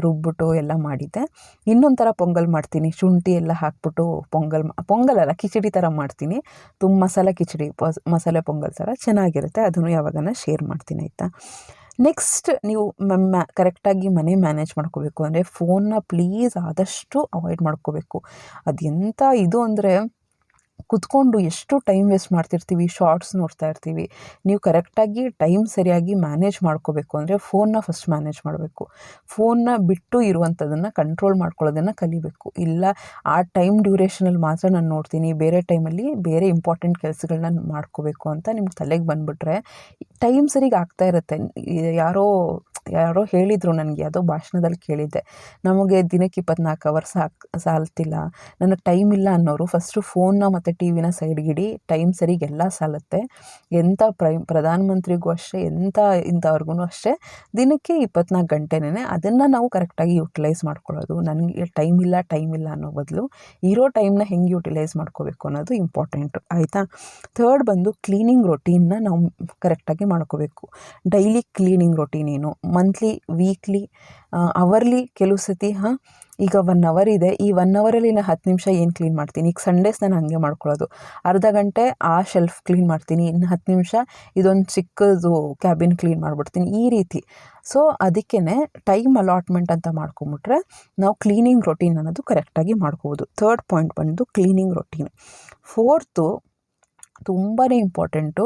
ರುಬ್ಬಿಟ್ಟು ಎಲ್ಲ ಮಾಡಿದ್ದೆ. ಇನ್ನೊಂಥರ ಥರ ಪೊಂಗಲ್ ಮಾಡ್ತೀನಿ. ಶುಂಠಿ ಎಲ್ಲ ಹಾಕ್ಬಿಟ್ಟು ಪೊಂಗಲ್ ಪೊಂಗಲ್ ಅಲ್ಲ, ಕಿಚಡಿ ಥರ ಮಾಡ್ತೀನಿ. ತುಂಬ ಮಸಾಲೆ ಕಿಚಡಿ ಮಸಾಲೆ ಪೊಂಗಲ್ ಥರ ಚೆನ್ನಾಗಿರುತ್ತೆ. ಅದನ್ನು ಯಾವಾಗನ ಶೇರ್ ಮಾಡ್ತೀನಿ, ಆಯಿತಾ? ನೆಕ್ಸ್ಟ್ ನೀವು ಮ್ಯಾ ಕರೆಕ್ಟಾಗಿ ಮನೆ ಮ್ಯಾನೇಜ್ ಮಾಡ್ಕೋಬೇಕು ಅಂದರೆ ಫೋನ್ನ ಪ್ಲೀಸ್ ಆದಷ್ಟು ಅವಾಯ್ಡ್ ಮಾಡ್ಕೋಬೇಕು. ಅದೆಂಥ ಇದು ಅಂದರೆ ಕುತ್ಕೊಂಡು ಎಷ್ಟು ಟೈಮ್ ವೇಸ್ಟ್ ಮಾಡ್ತಿರ್ತೀವಿ ಶಾರ್ಟ್ಸ್ ನೋಡ್ತಾ ಇರ್ತೀವಿ. ನೀವು ಕರೆಕ್ಟಾಗಿ ಟೈಮ್ ಸರಿಯಾಗಿ ಮ್ಯಾನೇಜ್ ಮಾಡ್ಕೋಬೇಕು ಅಂದರೆ ಫೋನ್ನ ಫಸ್ಟ್ ಮ್ಯಾನೇಜ್ ಮಾಡಬೇಕು. ಫೋನ್ನ ಬಿಟ್ಟು ಇರುವಂಥದ್ದನ್ನು ಕಂಟ್ರೋಲ್ ಮಾಡ್ಕೊಳ್ಳೋದನ್ನು ಕಲಿಬೇಕು. ಇಲ್ಲ, ಆ ಟೈಮ್ ಡ್ಯೂರೇಷನಲ್ಲಿ ಮಾತ್ರ ನಾನು ನೋಡ್ತೀನಿ, ಬೇರೆ ಟೈಮಲ್ಲಿ ಬೇರೆ ಇಂಪಾರ್ಟೆಂಟ್ ಕೆಲಸಗಳನ್ನ ಮಾಡ್ಕೋಬೇಕು ಅಂತ ನಿಮ್ಗೆ ತಲೆಗೆ ಬಂದುಬಿಟ್ರೆ ಟೈಮ್ ಸರಿಗೆ ಆಗ್ತಾ ಇರುತ್ತೆ. ಯಾರೋ ಯಾರೋ ಹೇಳಿದರು ನನಗೆ, ಯಾವುದೋ ಭಾಷಣದಲ್ಲಿ ಕೇಳಿದ್ದೆ. ನಮಗೆ ದಿನಕ್ಕೆ ಇಪ್ಪತ್ನಾಲ್ಕು ಅವರ್ ಸಾಕು ಸಾಲ್ತಿಲ್ಲ ನನಗೆ ಟೈಮ್ ಇಲ್ಲ ಅನ್ನೋರು ಫಸ್ಟು ಫೋನ್ನ ಮತ್ತು ಟಿ ವಿನ ಸೈಡ್ಗಿಡಿ ಟೈಮ್ ಸರಿಗೆ ಎಲ್ಲ ಸಾಲುತ್ತೆ. ಎಂಥ ಪ್ರೈ, ಪ್ರಧಾನಮಂತ್ರಿಗೂ ಅಷ್ಟೇ ಎಂಥ ಇಂಥವ್ರಿಗೂ ಅಷ್ಟೇ, ದಿನಕ್ಕೆ ಇಪ್ಪತ್ನಾಲ್ಕು ಗಂಟೆನೇ ಅದನ್ನು ನಾವು ಕರೆಕ್ಟಾಗಿ ಯುಟಿಲೈಸ್ ಮಾಡ್ಕೊಳ್ಳೋದು. ನನಗೆ ಟೈಮ್ ಇಲ್ಲ ಟೈಮ್ ಇಲ್ಲ ಅನ್ನೋ ಬದಲು ಇರೋ ಟೈಮ್ನ ಹೆಂಗೆ ಯುಟಿಲೈಸ್ ಮಾಡ್ಕೋಬೇಕು ಅನ್ನೋದು ಇಂಪಾರ್ಟೆಂಟು ಆಯಿತಾ? ಥರ್ಡ್ ಬಂದು ಕ್ಲೀನಿಂಗ್ ರೊಟೀನ್ನ ನಾವು ಕರೆಕ್ಟಾಗಿ ಮಾಡ್ಕೋಬೇಕು. ಡೈಲಿ ಕ್ಲೀನಿಂಗ್ ರೊಟೀನ್ ಏನು? ಮಂತ್ಲಿ ವೀಕ್ಲಿ ಅವರ್ಲಿ ಕೆಲವು ಸತಿ, ಹಾಂ, ಈಗ ಒನ್ ಅವರ್ ಇದೆ. ಈ ಒನ್ ಅವರಲ್ಲಿ ನಾನು ಹತ್ತು ನಿಮಿಷ ಏನು ಕ್ಲೀನ್ ಮಾಡ್ತೀನಿ? ಈಗ ಸಂಡೇಸ್ ನಾನು ಹಾಗೆ ಮಾಡ್ಕೊಳ್ಳೋದು ಅರ್ಧ ಗಂಟೆ ಆ ಶೆಲ್ಫ್ ಕ್ಲೀನ್ ಮಾಡ್ತೀನಿ. ಇನ್ನು ಹತ್ತು ನಿಮಿಷ ಇದೊಂದು ಚಿಕ್ಕದು ಕ್ಯಾಬಿನ್ ಕ್ಲೀನ್ ಮಾಡಿಬಿಡ್ತೀನಿ. ಈ ರೀತಿ. ಸೊ ಅದಕ್ಕೇ ಟೈಮ್ ಅಲಾಟ್ಮೆಂಟ್ ಅಂತ ಮಾಡ್ಕೊಂಬಿಟ್ರೆ ನಾವು ಕ್ಲೀನಿಂಗ್ ರೊಟೀನ್ ಅನ್ನೋದು ಕರೆಕ್ಟಾಗಿ ಮಾಡ್ಕೋಬೋದು. ಥರ್ಡ್ ಪಾಯಿಂಟ್ ಬಂದು ಕ್ಲೀನಿಂಗ್ ರೊಟೀನ್ ಫೋರ್ತು ತುಂಬಾ ಇಂಪಾರ್ಟೆಂಟು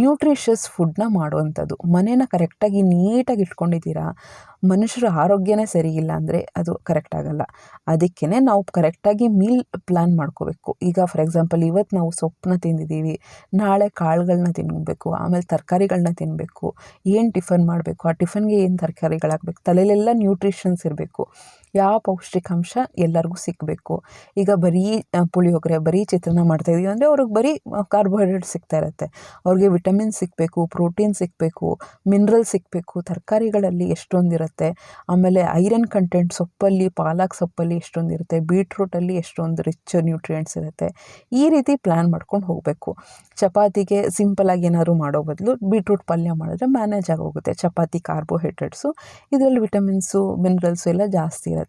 ನ್ಯೂಟ್ರಿಷಸ್ ಫುಡ್ನ ಮಾಡುವಂಥದ್ದು. ಮನೇನ ಕರೆಕ್ಟಾಗಿ ನೀಟಾಗಿ ಇಟ್ಕೊಂಡಿದ್ದೀರಾ? ಮನುಷ್ಯರ ಆರೋಗ್ಯನೇ ಸರಿ ಇಲ್ಲ ಅಂದರೆ ಅದು ಕರೆಕ್ಟ್ ಆಗಲ್ಲ. ಅದಕ್ಕೇ ನಾವು ಕರೆಕ್ಟಾಗಿ ಮೀಲ್ ಪ್ಲ್ಯಾನ್ ಮಾಡ್ಕೋಬೇಕು. ಈಗ ಫಾರ್ ಎಕ್ಸಾಂಪಲ್ ಇವತ್ತು ನಾವು ಸೊಪ್ಪನ್ನ ತಿಂದಿದ್ದೀವಿ, ನಾಳೆ ಕಾಳುಗಳನ್ನ ತಿನ್ನಬೇಕು ಆಮೇಲೆ ತರಕಾರಿಗಳನ್ನ ತಿನ್ನಬೇಕು ಏನು ಟಿಫನ್ ಮಾಡಬೇಕು, ಆ ಟಿಫನ್ಗೆ ಏನು ತರಕಾರಿಗಳಾಗಬೇಕು ತಲೆಯಲ್ಲೆಲ್ಲ ನ್ಯೂಟ್ರಿಷನ್ಸ್ ಇರಬೇಕು. ಯಾವ ಪೌಷ್ಟಿಕಾಂಶ ಎಲ್ಲರಿಗೂ ಸಿಕ್ಕಬೇಕು ಈಗ ಬರೀ ಪುಳಿಯೋಗರೆ, ಬರೀ ಚಿತ್ರಾನ್ನ ಮಾಡ್ತಾಯಿದ್ದೀವಿ ಅಂದರೆ ಅವ್ರಿಗೆ ಬರೀ ಕಾರ್ಬೋಹೈಡ್ರೇಟ್ ಸಿಗ್ತಾ ಇರುತ್ತೆ. ಅವ್ರಿಗೆ ವಿಟಮಿನ್ ಸಿಗಬೇಕು ಪ್ರೋಟೀನ್ ಸಿಗಬೇಕು ಮಿನರಲ್ ಸಿಗಬೇಕು, ತರಕಾರಿಗಳಲ್ಲಿ ಎಷ್ಟೊಂದಿರುತ್ತೆ ಆಮೇಲೆ ಐರನ್ ಕಂಟೆಂಟ್ ಸೊಪ್ಪಲ್ಲಿ, ಪಾಲಕ್ ಸೊಪ್ಪಲ್ಲಿ ಎಷ್ಟೊಂದಿರುತ್ತೆ ಬೀಟ್ರೂಟಲ್ಲಿ ಎಷ್ಟೊಂದು ರಿಚ್ ನ್ಯೂಟ್ರಿಯೆಂಟ್ಸ್ ಇರುತ್ತೆ. ಈ ರೀತಿ ಪ್ಲ್ಯಾನ್ ಮಾಡ್ಕೊಂಡು ಹೋಗಬೇಕು. ಚಪಾತಿಗೆ ಸಿಂಪಲಾಗಿ ಏನಾದ್ರು ಮಾಡೋ ಬದಲು ಬೀಟ್ರೂಟ್ ಪಲ್ಯ ಮಾಡಿದ್ರೆ ಮ್ಯಾನೇಜ್ ಆಗೋಗುತ್ತೆ. ಚಪಾತಿ ಕಾರ್ಬೋಹೈಡ್ರೇಟ್ಸು ಇದರಲ್ಲಿ ವಿಟಮಿನ್ಸು ಮಿನರಲ್ಸು ಎಲ್ಲ ಜಾಸ್ತಿ ಇರುತ್ತೆ.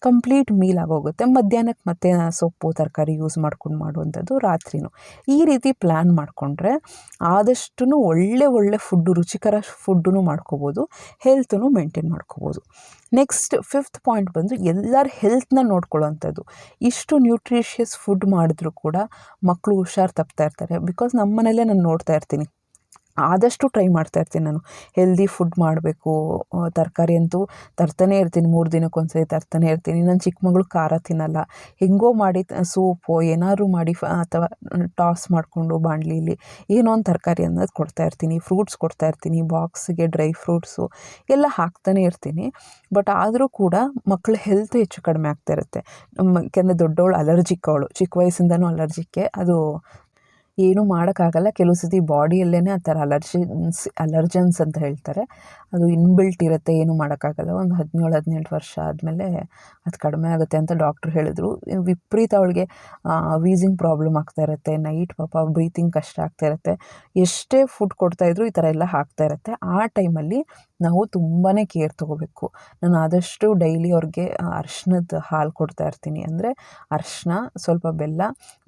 ಕಂಪ್ಲೀಟ್ ಮೀಲ್ ಆಗೋಗುತ್ತೆ. ಮಧ್ಯಾಹ್ನಕ್ಕೆ ಮತ್ತೆ ಸೊಪ್ಪು, ತರಕಾರಿ ಯೂಸ್ ಮಾಡ್ಕೊಂಡು ಮಾಡುವಂಥದ್ದು ರಾತ್ರಿನೂ. ಈ ರೀತಿ ಪ್ಲ್ಯಾನ್ ಮಾಡಿಕೊಂಡ್ರೆ ಆದಷ್ಟು ಒಳ್ಳೆ ಒಳ್ಳೆ ಫುಡ್ಡು ರುಚಿಕರ ಫುಡ್ಡೂ ಮಾಡ್ಕೋಬೋದು. ಹೆಲ್ತೂ ಮೇಂಟೈನ್ ಮಾಡ್ಕೋಬೋದು. ನೆಕ್ಸ್ಟ್ ಫಿಫ್ತ್ ಪಾಯಿಂಟ್ ಬಂದು ಎಲ್ಲರ ಹೆಲ್ತ್ನ ನೋಡ್ಕೊಳ್ಳೋವಂಥದ್ದು. ಇಷ್ಟು ನ್ಯೂಟ್ರಿಷಿಯಸ್ ಫುಡ್ ಮಾಡಿದ್ರೂ ಕೂಡ ಮಕ್ಕಳು ಹುಷಾರು ತಪ್ತಾ ಇರ್ತಾರೆ. ಬಿಕಾಸ್ ನಮ್ಮ ಮನೆಯಲ್ಲೇ ನಾನು ನೋಡ್ತಾ ಇರ್ತೀನಿ. ಆದಷ್ಟು ಟ್ರೈ ಮಾಡ್ತಾ ಇರ್ತೀನಿ ನಾನು. ಹೆಲ್ದಿ ಫುಡ್ ಮಾಡಬೇಕು. ತರಕಾರಿ ಅಂತೂ ತರ್ತಾನೆ ಇರ್ತೀನಿ. ಮೂರು ದಿನಕ್ಕೆ ತರ್ತಾನೆ ಇರ್ತೀನಿ. ನನ್ನ ಚಿಕ್ಕ ಮಗಳು ಖಾರ ತಿನ್ನಲ್ಲ. ಹೆಂಗೋ ಮಾಡಿ ಸೂಪು, ಏನಾದರೂ ಮಾಡಿ ಅಥವಾ ಟಾಸ್ ಮಾಡಿಕೊಂಡು ಬಾಣಲಿಲಿ ಏನೋ ಒಂದು ತರಕಾರಿ ಅನ್ನೋದು ಕೊಡ್ತಾ ಇರ್ತೀನಿ. ಫ್ರೂಟ್ಸ್ ಕೊಡ್ತಾ ಇರ್ತೀನಿ. ಬಾಕ್ಸಿಗೆ ಡ್ರೈ ಫ್ರೂಟ್ಸು ಎಲ್ಲ ಹಾಕ್ತಾನೆ ಇರ್ತೀನಿ. ಬಟ್ ಆದರೂ ಕೂಡ ಮಕ್ಕಳ ಹೆಲ್ತ್ ಹೆಚ್ಚು ಕಡಿಮೆ ಆಗ್ತಾ ಇರುತ್ತೆ. ನಮ್ಮ, ಯಾಕೆಂದರೆ ದೊಡ್ಡವಳು ಅಲರ್ಜಿಕ್ ಅವಳು. ಚಿಕ್ಕ ವಯಸ್ಸಿಂದನೂ ಅಲರ್ಜಿಕ್ಕೆ ಅದು ಏನೂ ಮಾಡೋಕ್ಕಾಗಲ್ಲ. ಕೆಲವು ಸತಿ ಬಾಡಿಯಲ್ಲೇ ಆ ಥರ ಅಲರ್ಜಿನ್ಸ್, ಅಲರ್ಜನ್ಸ್ ಅಂತ ಹೇಳ್ತಾರೆ. ಅದು ಇನ್ಬಿಲ್ಟ್ ಇರುತ್ತೆ, ಏನೂ ಮಾಡೋಕ್ಕಾಗಲ್ಲ. ಒಂದು ಹದಿನೇಳು, ಹದಿನೆಂಟು ವರ್ಷ ಆದಮೇಲೆ ಅದು ಕಡಿಮೆ ಆಗುತ್ತೆ ಅಂತ ಡಾಕ್ಟ್ರು ಹೇಳಿದ್ರು. ವಿಪರೀತ ಅವಳಿಗೆ ವೀಸಿಂಗ್ ಪ್ರಾಬ್ಲಮ್ ಆಗ್ತಾ ಇರುತ್ತೆ ನೈಟ್ ಪಾಪ ಬ್ರೀತಿಂಗ್ ಕಷ್ಟ ಆಗ್ತಾ ಇರುತ್ತೆ. ಎಷ್ಟೇ ಫುಡ್ ಕೊಡ್ತಾಯಿದ್ರು ಈ ಥರ ಎಲ್ಲ ಹಾಕ್ತಾ ಇರುತ್ತೆ. ಆ ಟೈಮಲ್ಲಿ ನಾವು ತುಂಬಾ ಕೇರ್ ತೊಗೋಬೇಕು. ನಾನು ಆದಷ್ಟು ಡೈಲಿ ಅವ್ರಿಗೆ ಅರ್ಶಿನದ ಹಾಲು ಕೊಡ್ತಾ ಇರ್ತೀನಿ. ಅಂದರೆ ಅರ್ಶಿನ ಸ್ವಲ್ಪ ಬೆಲ್ಲ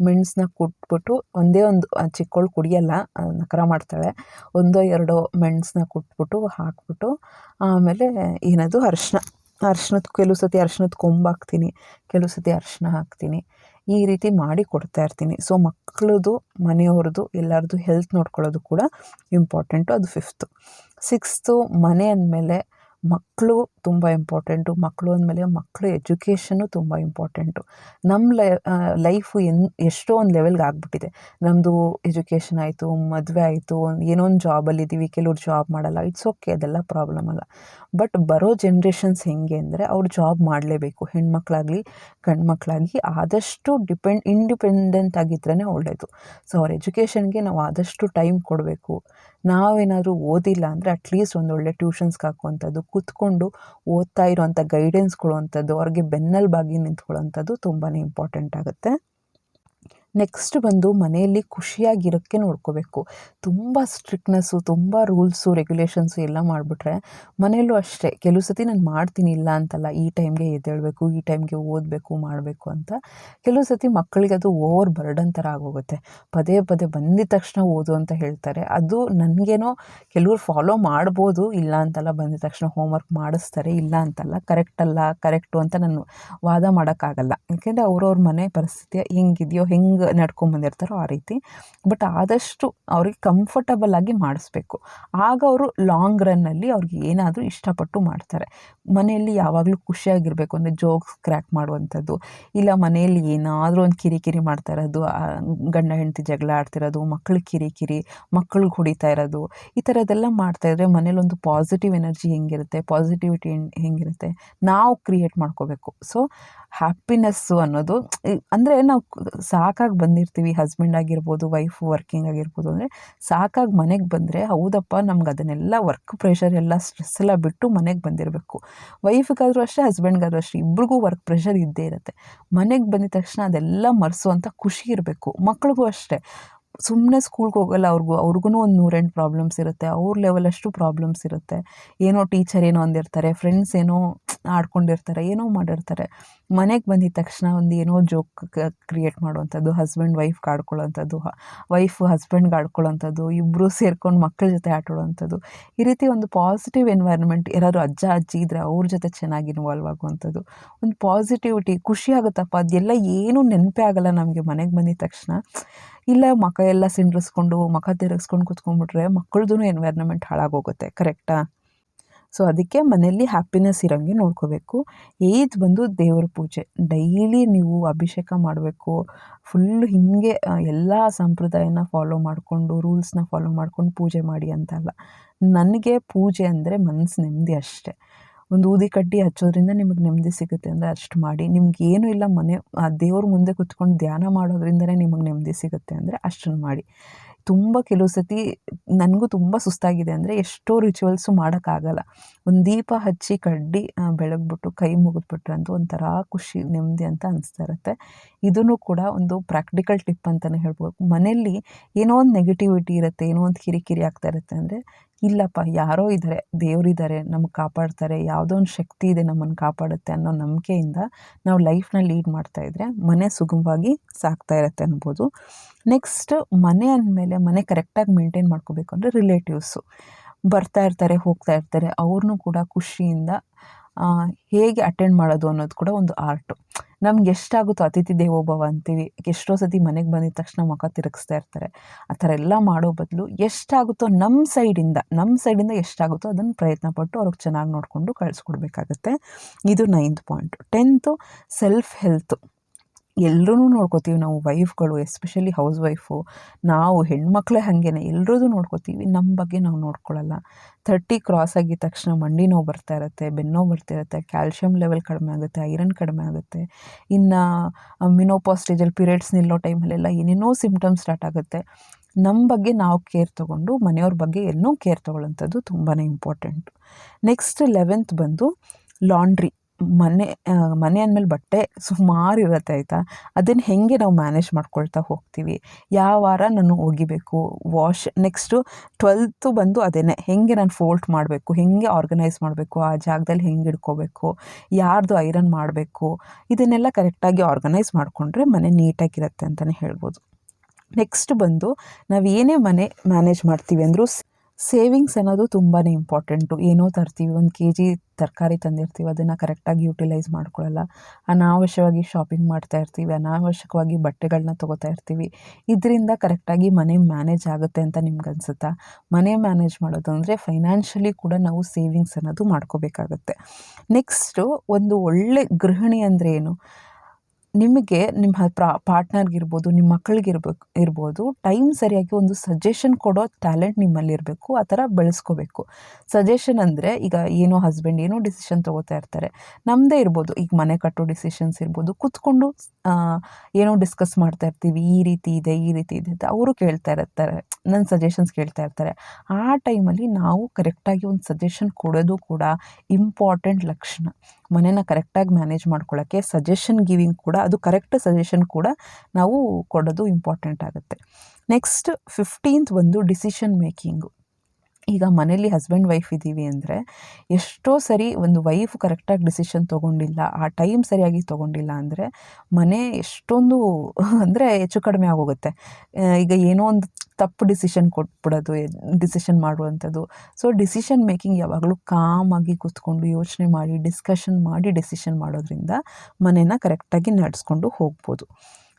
ಮೆಣಸನ್ನ ಕುಟ್ಬಿಟ್ಟು ಒಂದೇ ಒಂದು ಚಿಕ್ಕವಳು ಕುಡಿಯಲ್ಲ ನಖರ ಮಾಡ್ತಾಳೆ. ಒಂದೋ ಎರಡೋ ಮೆಣಸನ್ನ ಕುಟ್ಬಿಟ್ಟು ಹಾಕ್ಬಿಟ್ಟು, ಆಮೇಲೆ ಏನದು ಅರ್ಶಿನ ಅರ್ಶಿನದ ಕೆಲವು ಸತಿ ಅರ್ಶಿನದ ಕೊಂಬು ಹಾಕ್ತೀನಿ, ಕೆಲವು ಸತಿ ಅರ್ಶಿನ ಹಾಕ್ತೀನಿ. ಈ ರೀತಿ ಮಾಡಿ ಕೊಡ್ತಾ ಇರ್ತೀನಿ. ಸೊ ಮಕ್ಕಳದು ಮನೆಯವ್ರದ್ದು ಎಲ್ಲರದ್ದು ಹೆಲ್ತ್ ನೋಡ್ಕೊಳ್ಳೋದು ಕೂಡ ಇಂಪಾರ್ಟೆಂಟು ಅದು ಫಿಫ್ತು ಸಿಕ್ಸ್ತು ಮನೆ ಅಂದಮೇಲೆ ಮಕ್ಕಳು ತುಂಬ ಇಂಪಾರ್ಟೆಂಟು ಮಕ್ಕಳು ಅಂದಮೇಲೆ ಮಕ್ಕಳು ಎಜುಕೇಷನು ತುಂಬ ಇಂಪಾರ್ಟೆಂಟು ನಮ್ಮ ಲೈಫು ಎನ್ ಎಷ್ಟೋ ಒಂದು ಲೆವೆಲ್ಗೆ ಆಗಿಬಿಟ್ಟಿದೆ. ನಮ್ಮದು ಎಜುಕೇಷನ್ ಆಯಿತು, ಮದುವೆ ಆಯಿತು, ಏನೋ ಒಂದು ಜಾಬಲ್ಲಿದ್ದೀವಿ ಕೆಲವ್ರು ಜಾಬ್ ಮಾಡಲ್ಲ ಇಟ್ಸ್ ಓಕೆ ಅದೆಲ್ಲ ಪ್ರಾಬ್ಲಮ್ ಅಲ್ಲ. ಬಟ್ ಬರೋ ಜನ್ರೇಷನ್ಸ್ ಹೇಗೆ ಅಂದರೆ ಅವ್ರು ಜಾಬ್ ಮಾಡಲೇಬೇಕು. ಹೆಣ್ಮಕ್ಳಾಗಲಿ ಗಂಡು ಮಕ್ಕಳಾಗಿ ಆದಷ್ಟು ಡಿಪೆಂಡ್ ಇಂಡಿಪೆಂಡೆಂಟ್ ಆಗಿದ್ರೇ ಒಳ್ಳೆಯದು ಸೊ ಅವ್ರ ಎಜುಕೇಷನ್ಗೆ ನಾವು ಆದಷ್ಟು ಟೈಮ್ ಕೊಡಬೇಕು. ನಾವೇನಾದರೂ ಓದಿಲ್ಲ ಅಂದರೆ ಅಟ್ಲೀಸ್ಟ್ ಒಂದು ಒಳ್ಳೆ ಟ್ಯೂಷನ್ಸ್ಗೆ ಹಾಕುವಂಥದ್ದು, ಕೂತ್ಕೊಂಡು ಓದ್ತಾ ಇರೋವಂಥ ಗೈಡೆನ್ಸ್ ಕೊಡುವಂಥದ್ದು, ಅವ್ರಿಗೆ ಬಾಗಿ ನಿಂತ್ಕೊಳ್ಳೋವಂಥದ್ದು ತುಂಬಾ ಇಂಪಾರ್ಟೆಂಟ್ ಆಗುತ್ತೆ. ನೆಕ್ಸ್ಟ್ ಬಂದು ಮನೆಯಲ್ಲಿ ಖುಷಿಯಾಗಿರೋಕ್ಕೆ ನೋಡ್ಕೋಬೇಕು. ತುಂಬ ಸ್ಟ್ರಿಕ್ಟ್ನೆಸ್ಸು ತುಂಬ ರೂಲ್ಸು ರೆಗ್ಯುಲೇಷನ್ಸು ಎಲ್ಲ ಮಾಡಿಬಿಟ್ರೆ ಮನೆಯಲ್ಲೂ ಅಷ್ಟೇ, ಕೆಲವು ಸತಿ ನಾನು ಮಾಡ್ತೀನಿ ಇಲ್ಲ ಅಂತಲ್ಲ, ಈ ಟೈಮ್ಗೆ ಎದ್ದೇಳಬೇಕು, ಈ ಟೈಮ್ಗೆ ಓದಬೇಕು, ಮಾಡಬೇಕು ಅಂತ ಕೆಲವು ಸತಿ ಮಕ್ಕಳಿಗೆ ಅದು ಓವರ್ ಬರ್ಡನ್ ಥರ ಆಗೋಗುತ್ತೆ. ಪದೇ ಪದೇ ಬಂದಿದ ತಕ್ಷಣ ಓದು ಅಂತ ಹೇಳ್ತಾರೆ. ಅದು ನನಗೇನೋ ಕೆಲವ್ರು ಫಾಲೋ ಮಾಡ್ಬೋದು ಇಲ್ಲ ಅಂತಲ್ಲ, ಬಂದಿದ ತಕ್ಷಣ ಹೋಮ್ವರ್ಕ್ ಮಾಡಿಸ್ತಾರೆ ಇಲ್ಲ ಅಂತಲ್ಲ ಕರೆಕ್ಟ್ ಅಲ್ಲ ಕರೆಕ್ಟು ಅಂತ ನಾನು ವಾದ ಮಾಡೋಕ್ಕಾಗಲ್ಲ. ಯಾಕೆಂದರೆ ಅವ್ರವ್ರ ಮನೆ ಪರಿಸ್ಥಿತಿ ಹೆಂಗಿದೆಯೋ, ಹೆಂಗೆ ನಡ್ಕೊಂಬಂದಿರ್ತಾರೋ ಆ ರೀತಿ. ಬಟ್ ಆದಷ್ಟು ಅವ್ರಿಗೆ ಕಂಫರ್ಟಬಲ್ ಆಗಿ ಮಾಡಿಸ್ಬೇಕು. ಆಗ ಅವರು ಲಾಂಗ್ ರನ್ನಲ್ಲಿ ಅವ್ರಿಗೆ ಏನಾದರೂ ಇಷ್ಟಪಟ್ಟು ಮಾಡ್ತಾರೆ. ಮನೆಯಲ್ಲಿ ಯಾವಾಗಲೂ ಖುಷಿಯಾಗಿರಬೇಕು. ಅಂದರೆ ಜೋಕ್ಸ್ ಕ್ರ್ಯಾಕ್ ಮಾಡುವಂಥದ್ದು. ಇಲ್ಲ ಮನೆಯಲ್ಲಿ ಏನಾದರೂ ಒಂದು ಕಿರಿಕಿರಿ ಮಾಡ್ತಾ ಇರೋದು. ಗಂಡ ಹೆಂಡತಿ ಜಗಳ ಆಡ್ತಿರೋದು. ಮಕ್ಕಳು ಕಿರಿಕಿರಿ ಮಕ್ಕಳು ಹೊಡಿತಾ ಇರೋದು. ಈ ಥರದ್ದೆಲ್ಲ ಮಾಡ್ತಾ ಇದ್ರೆ ಮನೇಲಿ ಒಂದು ಪಾಸಿಟಿವ್ ಎನರ್ಜಿ ಹೆಂಗಿರುತ್ತೆ? ಪಾಸಿಟಿವಿಟಿ ಹೆಂಗಿರುತ್ತೆ? ನಾವು ಕ್ರಿಯೇಟ್ ಮಾಡ್ಕೋಬೇಕು. ಸೊ ಹ್ಯಾಪಿನೆಸ್ಸು ಅನ್ನೋದು ಅಂದರೆ ನಾವು ಸಾಕಾಗಿ ಬಂದಿರ್ತೀವಿ ಹಸ್ಬೆಂಡ್ ಆಗಿರ್ಬೋದು ವೈಫ್ ವರ್ಕಿಂಗ್ ಆಗಿರ್ಬೋದು ಅಂದರೆ ಸಾಕಾಗಿ ಮನೆಗೆ ಬಂದರೆ ಹೌದಪ್ಪ ನಮ್ಗೆ ಅದನ್ನೆಲ್ಲ ವರ್ಕ್ ಪ್ರೆಷರ್ ಎಲ್ಲ ಸ್ಟ್ರೆಸ್ ಎಲ್ಲ ಬಿಟ್ಟು ಮನೆಗೆ ಬಂದಿರಬೇಕು. ವೈಫ್ಗಾದರೂ ಅಷ್ಟೇ ಹಸ್ಬೆಂಡ್ಗಾದರೂ ಅಷ್ಟೇ, ಇಬ್ರಿಗೂ ವರ್ಕ್ ಪ್ರೆಷರ್ ಇದ್ದೇ ಇರುತ್ತೆ. ಮನೆಗೆ ಬಂದಿದ ತಕ್ಷಣ ಅದೆಲ್ಲ ಮರೆಸುವಂಥ ಖುಷಿ ಇರಬೇಕು, ಮಕ್ಳಿಗೂ ಅಷ್ಟೇ. ಸುಮ್ಮನೆ ಸ್ಕೂಲ್ಗೆ ಹೋಗಲ್ಲ ಅವ್ರಿಗೂ ಅವ್ರಿಗೂ ಒಂದು ನೂರೆಂಟು ಪ್ರಾಬ್ಲಮ್ಸ್ ಇರುತ್ತೆ, ಅವ್ರ ಲೆವೆಲಷ್ಟು ಪ್ರಾಬ್ಲಮ್ಸ್ ಇರುತ್ತೆ. ಏನೋ ಟೀಚರ್ ಏನೋ ಅಂದಿರ್ತಾರೆ ಫ್ರೆಂಡ್ಸ್ ಏನೋ ಆಡ್ಕೊಂಡಿರ್ತಾರೆ, ಏನೋ ಮಾಡಿರ್ತಾರೆ. ಮನೆಗೆ ಬಂದಿದ ತಕ್ಷಣ ಒಂದು ಏನೋ ಜೋಕ್ ಕ್ರಿಯೇಟ್ ಮಾಡುವಂಥದ್ದು ಹಸ್ಬೆಂಡ್ ವೈಫ್ಗೆ ಆಡ್ಕೊಳ್ಳೋವಂಥದ್ದು ವೈಫ್ ಹಸ್ಬೆಂಡ್ಗೆ ಆಡ್ಕೊಳ್ಳೋವಂಥದ್ದು ಇಬ್ಬರು ಸೇರ್ಕೊಂಡು ಮಕ್ಕಳ ಜೊತೆ ಆಟಾಡುವಂಥದ್ದು, ಈ ರೀತಿ ಒಂದು ಪಾಸಿಟಿವ್ ಎನ್ವೈರ್ಮೆಂಟ್ ಯಾರಾದ್ರು ಅಜ್ಜ, ಅಜ್ಜಿ ಇದ್ದರೆ ಅವ್ರ ಜೊತೆ ಚೆನ್ನಾಗಿ ಇನ್ವಾಲ್ವ್ ಆಗುವಂಥದ್ದು. ಒಂದು ಪಾಸಿಟಿವಿಟಿ ಖುಷಿ ಆಗುತ್ತಪ್ಪ, ಅದೆಲ್ಲ ಏನೂ ನೆನಪೇ ಆಗಲ್ಲ ನಮಗೆ ಮನೆಗೆ ಬಂದಿದ ತಕ್ಷಣ. ಇಲ್ಲ ಮಖ ಎಲ್ಲ ಸಿಂಡ್ರಿಸ್ಕೊಂಡು, ಮಖ ತಿರುಗಿಸ್ಕೊಂಡು ಕೂತ್ಕೊಂಡ್ಬಿಟ್ರೆ ಮಕ್ಕಳದ್ದು ಎನ್ವೈರ್ನಮೆಂಟ್ ಹಾಳಾಗೋಗುತ್ತೆ ಕರೆಕ್ಟಾ ಸೊ ಅದಕ್ಕೆ ಮನೆಯಲ್ಲಿ ಹ್ಯಾಪಿನೆಸ್ ಇರೋಂಗೆ ನೋಡ್ಕೋಬೇಕು. ಏಜ್ ಬಂದು ದೇವರ ಪೂಜೆ. ಡೈಲಿ ನೀವು ಅಭಿಷೇಕ ಮಾಡಬೇಕು. ಫುಲ್ ಹೀಗೆ ಎಲ್ಲ ಸಂಪ್ರದಾಯನ ಫಾಲೋ ಮಾಡಿಕೊಂಡು ರೂಲ್ಸ್ನ ಫಾಲೋ ಮಾಡ್ಕೊಂಡು ಪೂಜೆ ಮಾಡಿ ಅಂತಲ್ಲ. ನನಗೆ ಪೂಜೆ ಅಂದರೆ ಮನಸ್ಸು ನೆಮ್ಮದಿ ಅಷ್ಟೇ. ಒಂದು ಊದಿ ಕಡ್ಡಿ ಹಚ್ಚೋದ್ರಿಂದ ನಿಮಗೆ ನೆಮ್ಮದಿ ಸಿಗುತ್ತೆ ಅಂದರೆ ಅಷ್ಟು ಮಾಡಿ. ನಿಮ್ಗೆ ಏನೂ ಇಲ್ಲ ಮನೆ, ಆ ದೇವ್ರ ಮುಂದೆ ಕುತ್ಕೊಂಡು ಧ್ಯಾನ ಮಾಡೋದ್ರಿಂದನೇ ನಿಮಗೆ ನೆಮ್ಮದಿ ಸಿಗುತ್ತೆ ಅಂದರೆ ಅಷ್ಟನ್ನು ಮಾಡಿ. ತುಂಬ ಕೆಲವು ಸತಿ ನನಗೂ ತುಂಬ ಸುಸ್ತಾಗಿದೆ ಅಂದರೆ ಎಷ್ಟೋ ರಿಚುವಲ್ಸು ಮಾಡೋಕ್ಕಾಗಲ್ಲ. ಒಂದು ದೀಪ ಹಚ್ಚಿ ಕಡ್ಡಿ ಬೆಳಗ್ಬಿಟ್ಟು ಕೈ ಮುಗಿದ್ಬಿಟ್ರೆ ಅಂತೂ ಒಂಥರ ಖುಷಿ, ನೆಮ್ಮದಿ ಅಂತ ಅನಿಸ್ತಾ ಇರುತ್ತೆ. ಇದನ್ನು ಕೂಡ ಒಂದು ಪ್ರಾಕ್ಟಿಕಲ್ ಟಿಪ್ ಅಂತಲೇ ಹೇಳ್ಬೋದು. ಮನೆಯಲ್ಲಿ ಏನೋ ಒಂದು ನೆಗೆಟಿವಿಟಿ ಇರುತ್ತೆ, ಏನೋ ಒಂದು ಕಿರಿಕಿರಿ ಆಗ್ತಾ ಇರುತ್ತೆ ಅಂದರೆ ಇಲ್ಲಪ್ಪ, ಯಾರೋ ಇದ್ದಾರೆ ದೇವರಿದ್ದಾರೆ ನಮಗೆ ಕಾಪಾಡ್ತಾರೆ, ಯಾವುದೋ ಒಂದು ಶಕ್ತಿ ಇದೆ ನಮ್ಮನ್ನು ಕಾಪಾಡುತ್ತೆ ಅನ್ನೋ ನಂಬಿಕೆಯಿಂದ ನಾವು ಲೈಫ್ನ ಲೀಡ್ ಮಾಡ್ತಾ ಇದ್ದರೆ ಮನೆ ಸುಗಮವಾಗಿ ಸಾಗ್ತಾ ಇರುತ್ತೆ ಅನ್ಬೋದು. ನೆಕ್ಸ್ಟ್ ಮನೆ ಅಂದಮೇಲೆ ಮನೆ ಕರೆಕ್ಟಾಗಿ ಮೇಂಟೈನ್ ಮಾಡ್ಕೋಬೇಕು ಅಂದರೆ ರಿಲೇಟಿವ್ಸು ಬರ್ತಾ ಇರ್ತಾರೆ, ಹೋಗ್ತಾ ಇರ್ತಾರೆ ಅವ್ರನ್ನೂ ಕೂಡ ಖುಷಿಯಿಂದ ಹೇಗೆ ಅಟೆಂಡ್ ಮಾಡೋದು ಅನ್ನೋದು ಕೂಡ ಒಂದು ಆರ್ಟು ನಮ್ಗೆ ಎಷ್ಟಾಗುತ್ತೋ ಅತಿಥಿ ದೇವೋಭವ ಅಂತೀವಿ. ಎಷ್ಟೋ ಸತಿ ಮನೆಗೆ ಬಂದಿದ ತಕ್ಷಣ ಮುಖ ತಿರುಗಿಸ್ತಾ ಇರ್ತಾರೆ. ಆ ಥರ ಎಲ್ಲ ಮಾಡೋ ಬದಲು ಎಷ್ಟಾಗುತ್ತೋ ನಮ್ಮ ಸೈಡಿಂದ ನಮ್ಮ ಸೈಡಿಂದ ಎಷ್ಟಾಗುತ್ತೋ ಅದನ್ನು ಪ್ರಯತ್ನ ಪಟ್ಟು ಅವ್ರಿಗೆ ಚೆನ್ನಾಗಿ ನೋಡಿಕೊಂಡು ಕಳಿಸ್ಕೊಡ್ಬೇಕಾಗತ್ತೆ. ಇದು ninth point. Tenth self health ಎಲ್ಲರೂ ನೋಡ್ಕೋತೀವಿ ನಾವು ವೈಫ್ಗಳು, ಎಸ್ಪೆಷಲಿ ಹೌಸ್ ವೈಫು ನಾವು ಹೆಣ್ಮಕ್ಳೇ ಹಾಗೇನೆ ಎಲ್ಲರದು ನೋಡ್ಕೋತೀವಿ. ನಮ್ಮ ಬಗ್ಗೆ ನಾವು ನೋಡ್ಕೊಳ್ಳಲ್ಲ ಥರ್ಟಿ ಕ್ರಾಸ್ ಆಗಿದ ತಕ್ಷಣ ಮಂಡಿ ನೋವು ಬರ್ತಾ ಇರುತ್ತೆ ಬೆನ್ನೋವು ಬರ್ತಾ ಇರುತ್ತೆ, ಕ್ಯಾಲ್ಶಿಯಂ ಲೆವೆಲ್ ಕಡಿಮೆ ಆಗುತ್ತೆ, ಐರನ್ ಕಡಿಮೆ ಆಗುತ್ತೆ. ಇನ್ನು ಮಿನೋಪಾ ಸ್ಟೇಜಲ್ಲಿ ಪೀರಿಯಡ್ಸ್ ನಿಲ್ಲೋ ಟೈಮಲ್ಲೆಲ್ಲ ಏನೇನೋ ಸಿಮ್ಟಮ್ಸ್ ಸ್ಟಾರ್ಟ್ ಆಗುತ್ತೆ. ನಮ್ಮ ಬಗ್ಗೆ ನಾವು ಕೇರ್ ತೊಗೊಂಡು, ಮನೆಯವ್ರ ಬಗ್ಗೆ ಏನೋ ಕೇರ್ ತೊಗೊಳ್ಳೋಂಥದ್ದು ತುಂಬಾ ಇಂಪಾರ್ಟೆಂಟ್. ನೆಕ್ಸ್ಟ್ ಲೆವೆಂತ್ ಬಂದು ಲಾಂಡ್ರಿ. ಮನೆ ಮನೆ ಅಂದಮೇಲೆ ಬಟ್ಟೆ ಸುಮಾರು ಇರುತ್ತೆ ಆಯಿತಾ? ಅದನ್ನು ಹೇಗೆ ನಾವು ಮ್ಯಾನೇಜ್ ಮಾಡ್ಕೊಳ್ತಾ ಹೋಗ್ತೀವಿ? ಯಾವ ವಾರ ನಾನು ಒಗಿಬೇಕು? ವಾಶ್ ನೆಕ್ಸ್ಟು ಟ್ವೆಲ್ತು ಬಂದು ಅದೇನೆ. ಹೇಗೆ ನಾನು ಫೋಲ್ಟ್ ಮಾಡಬೇಕು? ಹೇಗೆ ಆರ್ಗನೈಸ್ ಮಾಡಬೇಕು? ಆ ಜಾಗದಲ್ಲಿ ಹೆಂಗೆ ಇಡ್ಕೋಬೇಕು? ಯಾರ್ದು ಐರನ್ ಮಾಡಬೇಕು? ಇದನ್ನೆಲ್ಲ ಕರೆಕ್ಟಾಗಿ ಆರ್ಗನೈಸ್ ಮಾಡಿಕೊಂಡ್ರೆ ಮನೆ ನೀಟಾಗಿರುತ್ತೆ ಅಂತಲೇ ಹೇಳ್ಬೋದು. ನೆಕ್ಸ್ಟ್ ಬಂದು ನಾವು ಏನೇ ಮನೆ ಮ್ಯಾನೇಜ್ ಮಾಡ್ತೀವಿ ಅಂದರೂ ಸೇವಿಂಗ್ಸ್ ಅನ್ನೋದು ತುಂಬಾ ಇಂಪಾರ್ಟೆಂಟು ಏನೋ ತರ್ತೀವಿ, ಒಂದು ಕೆ ಜಿ ತರಕಾರಿ ತಂದಿರ್ತೀವಿ, ಅದನ್ನು ಕರೆಕ್ಟಾಗಿ ಯುಟಿಲೈಸ್ ಮಾಡ್ಕೊಳ್ಳಲ್ಲ. ಅನಾವಶ್ಯವಾಗಿ ಶಾಪಿಂಗ್ ಮಾಡ್ತಾ ಇರ್ತೀವಿ, ಅನಾವಶ್ಯಕವಾಗಿ ಬಟ್ಟೆಗಳನ್ನ ತೊಗೋತಾ ಇರ್ತೀವಿ. ಇದರಿಂದ ಕರೆಕ್ಟಾಗಿ ಮನೆ ಮ್ಯಾನೇಜ್ ಆಗುತ್ತೆ ಅಂತ ನಿಮ್ಗೆ ಅನ್ಸುತ್ತಾ? ಮನೆ ಮ್ಯಾನೇಜ್ ಮಾಡೋದು ಅಂದರೆ ಫೈನಾನ್ಷಿಯಲಿ ಕೂಡ ನಾವು ಸೇವಿಂಗ್ಸ್ ಅನ್ನೋದು ಮಾಡ್ಕೋಬೇಕಾಗುತ್ತೆ. ನೆಕ್ಸ್ಟು ಒಂದು ಒಳ್ಳೆ ಗೃಹಿಣಿ ಅಂದರೆ ಏನು? ನಿಮಗೆ ನಿಮ್ಮ ಪ್ರಾ, ಪಾರ್ಟ್ನರ್ಗಿರ್ಬೋದು, ನಿಮ್ಮ ಮಕ್ಕಳಿಗಿರ್ಬೇಕು ಇರ್ಬೋದು, ಟೈಮ್ ಸರಿಯಾಗಿ ಒಂದು ಸಜೆಷನ್ ಕೊಡೋ ಟ್ಯಾಲೆಂಟ್ ನಿಮ್ಮಲ್ಲಿ ಇರಬೇಕು, ಆ ಥರ ಬೆಳೆಸ್ಕೋಬೇಕು. ಸಜೆಷನ್ ಅಂದರೆ ಈಗ ಏನೋ ಹಸ್ಬೆಂಡ್ ಏನೋ ಡಿಸಿಷನ್ ತೊಗೋತಾ ಇರ್ತಾರೆ. ನಮ್ಮದೇ ಇರ್ಬೋದು, ಈಗ ಮನೆ ಕಟ್ಟೋ ಡಿಸಿಷನ್ಸ್ ಇರ್ಬೋದು, ಕೂತ್ಕೊಂಡು ಏನೋ ಡಿಸ್ಕಸ್ ಮಾಡ್ತಾ ಇರ್ತೀವಿ, ಈ ರೀತಿ ಇದೆ, ಈ ರೀತಿ ಇದೆ ಅಂತ ಅವರು ಕೇಳ್ತಾ ಇರ್ತಾರೆ ನನ್ನ ಸಜೆಷನ್ಸ್ ಕೇಳ್ತಾ ಇರ್ತಾರೆ. ಆ ಟೈಮಲ್ಲಿ ನಾವು ಕರೆಕ್ಟಾಗಿ ಒಂದು ಸಜೆಷನ್ ಕೊಡೋದು ಕೂಡ ಇಂಪಾರ್ಟೆಂಟ್ ಲಕ್ಷಣ. ಮನೇನ ಕರೆಕ್ಟಾಗಿ ಮ್ಯಾನೇಜ್ ಮಾಡ್ಕೊಳ್ಳೋಕ್ಕೆ ಸಜೆಷನ್ ಗಿವಿಂಗ್ ಕೂಡ ಅದು ಕರೆಕ್ಟ್ ಸಜೆಷನ್ ಕೂಡ ನಾವು ಕೊಡೋದು ಇಂಪಾರ್ಟೆಂಟ್ ಆಗುತ್ತೆ. ನೆಕ್ಸ್ಟ್ ಫಿಫ್ಟೀನ್ತ್ ಒಂದು ಡಿಸಿಷನ್ ಮೇಕಿಂಗು ಈಗ ಮನೇಲಿ ಹಸ್ಬೆಂಡ್ ವೈಫ್ ಇದ್ದೀವಿ ಅಂದರೆ ಎಷ್ಟೋ ಸರಿ ಒಂದು ವೈಫ್ ಕರೆಕ್ಟಾಗಿ ಡಿಸಿಷನ್ ತೊಗೊಂಡಿಲ್ಲ, ಆ ಟೈಮ್ ಸರಿಯಾಗಿ ತೊಗೊಂಡಿಲ್ಲ ಅಂದರೆ ಮನೆ ಎಷ್ಟೊಂದು ಅಂದರೆ ಹೆಚ್ಚು ಕಡಿಮೆ ಆಗೋಗುತ್ತೆ. ಈಗ ಏನೋ ಒಂದು ತಪ್ಪು ಡಿಸಿಷನ್ ಕೊಟ್ಬಿಡೋದು ಡಿಸಿಷನ್ ಮಾಡುವಂಥದ್ದು. ಸೊ ಡಿಸಿಷನ್ ಮೇಕಿಂಗ್ ಯಾವಾಗಲೂ ಕಾಮಾಗಿ ಕೂತ್ಕೊಂಡು ಯೋಚನೆ ಮಾಡಿ ಡಿಸ್ಕಷನ್ ಮಾಡಿ ಡಿಸಿಷನ್ ಮಾಡೋದ್ರಿಂದ ಮನೇನ ಕರೆಕ್ಟಾಗಿ ನಡೆಸ್ಕೊಂಡು ಹೋಗ್ಬೋದು.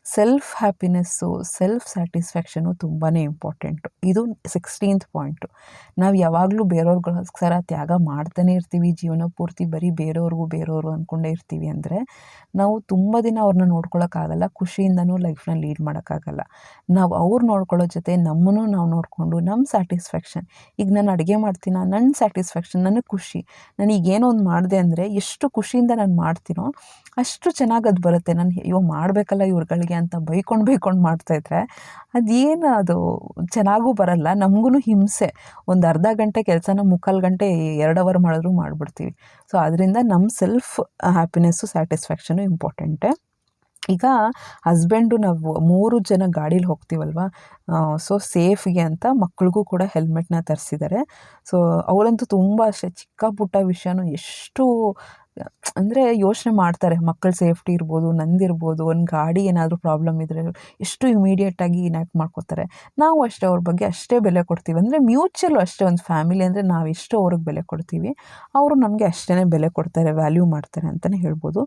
ಸೆಲ್ಫ್ ಹ್ಯಾಪಿನೆಸ್ಸು ಸೆಲ್ಫ್ ಸ್ಯಾಟಿಸ್ಫ್ಯಾಕ್ಷನು ತುಂಬಾ ಇಂಪಾರ್ಟೆಂಟು ಇದು ಸಿಕ್ಸ್ಟೀನ್ತ್ ಪಾಯಿಂಟು ನಾವು ಯಾವಾಗಲೂ ಬೇರೆಯವ್ರಿಗೋಸ್ಕರ ತ್ಯಾಗ ಮಾಡ್ತಾನೆ ಇರ್ತೀವಿ, ಜೀವನ ಪೂರ್ತಿ ಬರೀ ಬೇರೆಯವ್ರಿಗೂ ಬೇರೆಯವರು ಅಂದ್ಕೊಂಡೇ ಇರ್ತೀವಿ ಅಂದರೆ ನಾವು ತುಂಬ ದಿನ ಅವ್ರನ್ನ ನೋಡ್ಕೊಳ್ಳೋಕ್ಕಾಗಲ್ಲ ಖುಷಿಯಿಂದನೂ ಲೈಫ್ನ ಲೀಡ್ ಮಾಡೋಕ್ಕಾಗಲ್ಲ ನಾವು ಅವ್ರು ನೋಡ್ಕೊಳ್ಳೋ ಜೊತೆ ನಮ್ಮನ್ನು ನಾವು ನೋಡಿಕೊಂಡು ನಮ್ಮ ಸ್ಯಾಟಿಸ್ಫ್ಯಾಕ್ಷನ್ ಈಗ ನಾನು ಅಡುಗೆ ಮಾಡ್ತೀನ? ನನ್ನ ಸ್ಯಾಟಿಸ್ಫ್ಯಾಕ್ಷನ್ ನನಗೆ ಖುಷಿ. ನಾನು ಈಗೇನೋ ಒಂದು ಮಾಡಿದೆ ಅಂದರೆ ಎಷ್ಟು ಖುಷಿಯಿಂದ ನಾನು ಮಾಡ್ತೀನೋ ಅಷ್ಟು ಚೆನ್ನಾಗಿ ಅದು ಬರುತ್ತೆ. ನಾನು ಅಯ್ಯೋ ಮಾಡಬೇಕಲ್ಲ ಇವ್ರುಗಳಿಗೆ ಅಂತ ಬೈಕೊಂಡು ಬೈಕೊಂಡು ಮಾಡ್ತಾಯಿದ್ರೆ ಅದೇನು ಅದು ಚೆನ್ನಾಗೂ ಬರಲ್ಲ ನಮಗೂ ಹಿಂಸೆ. ಒಂದು ಅರ್ಧ ಗಂಟೆ ಕೆಲಸನ ಮುಕ್ಕಾಲು ಗಂಟೆ ಎರಡು ಅವರ್ ಮಾಡಿದ್ರು ಮಾಡಿಬಿಡ್ತೀವಿ. ಸೊ ಅದರಿಂದ ನಮ್ಮ ಸೆಲ್ಫ್ ಹ್ಯಾಪಿನೆಸ್ಸು ಸ್ಯಾಟಿಸ್ಫ್ಯಾಕ್ಷನು ಇಂಪಾರ್ಟೆಂಟೆ ಈಗ ಹಸ್ಬೆಂಡು ನಾವು ಮೂರು ಜನ ಗಾಡೀಲಿ ಹೋಗ್ತೀವಲ್ವ ಸೊ ಸೇಫ್ಗೆ ಅಂತ ಮಕ್ಳಿಗೂ ಕೂಡ ಹೆಲ್ಮೆಟ್ನ ತರಿಸಿದ್ದಾರೆ ಸೊ ಅವರಂತೂ ತುಂಬ ಅಷ್ಟೇ ಚಿಕ್ಕ ಪುಟ್ಟ ವಿಷಯನೂ ಎಷ್ಟು ಅಂದರೆ ಯೋಚನೆ ಮಾಡ್ತಾರೆ, ಮಕ್ಕಳ ಸೇಫ್ಟಿ ಇರ್ಬೋದು ನಂದಿರ್ಬೋದು ಒಂದು ಗಾಡಿ ಏನಾದರೂ ಪ್ರಾಬ್ಲಮ್ ಇದ್ದರೆ ಎಷ್ಟು ಇಮಿಡಿಯೇಟಾಗಿ ಇನ್ಯಾಕ್ಟ್ ಮಾಡ್ಕೋತಾರೆ. ನಾವು ಅಷ್ಟೇ ಅವ್ರ ಬಗ್ಗೆ ಅಷ್ಟೇ ಬೆಲೆ ಕೊಡ್ತೀವಿ. ಅಂದರೆ ಮ್ಯೂಚುವಲ್ ಅಷ್ಟೇ ಒಂದು ಫ್ಯಾಮಿಲಿ ಅಂದರೆ ನಾವು ಎಷ್ಟು ಅವ್ರಿಗೆ ಬೆಲೆ ಕೊಡ್ತೀವಿ. ಅವರು ನಮಗೆ ಅಷ್ಟೇ ಬೆಲೆ ಕೊಡ್ತಾರೆ ವ್ಯಾಲ್ಯೂ ಮಾಡ್ತಾರೆ ಅಂತಲೇ ಹೇಳ್ಬೋದು.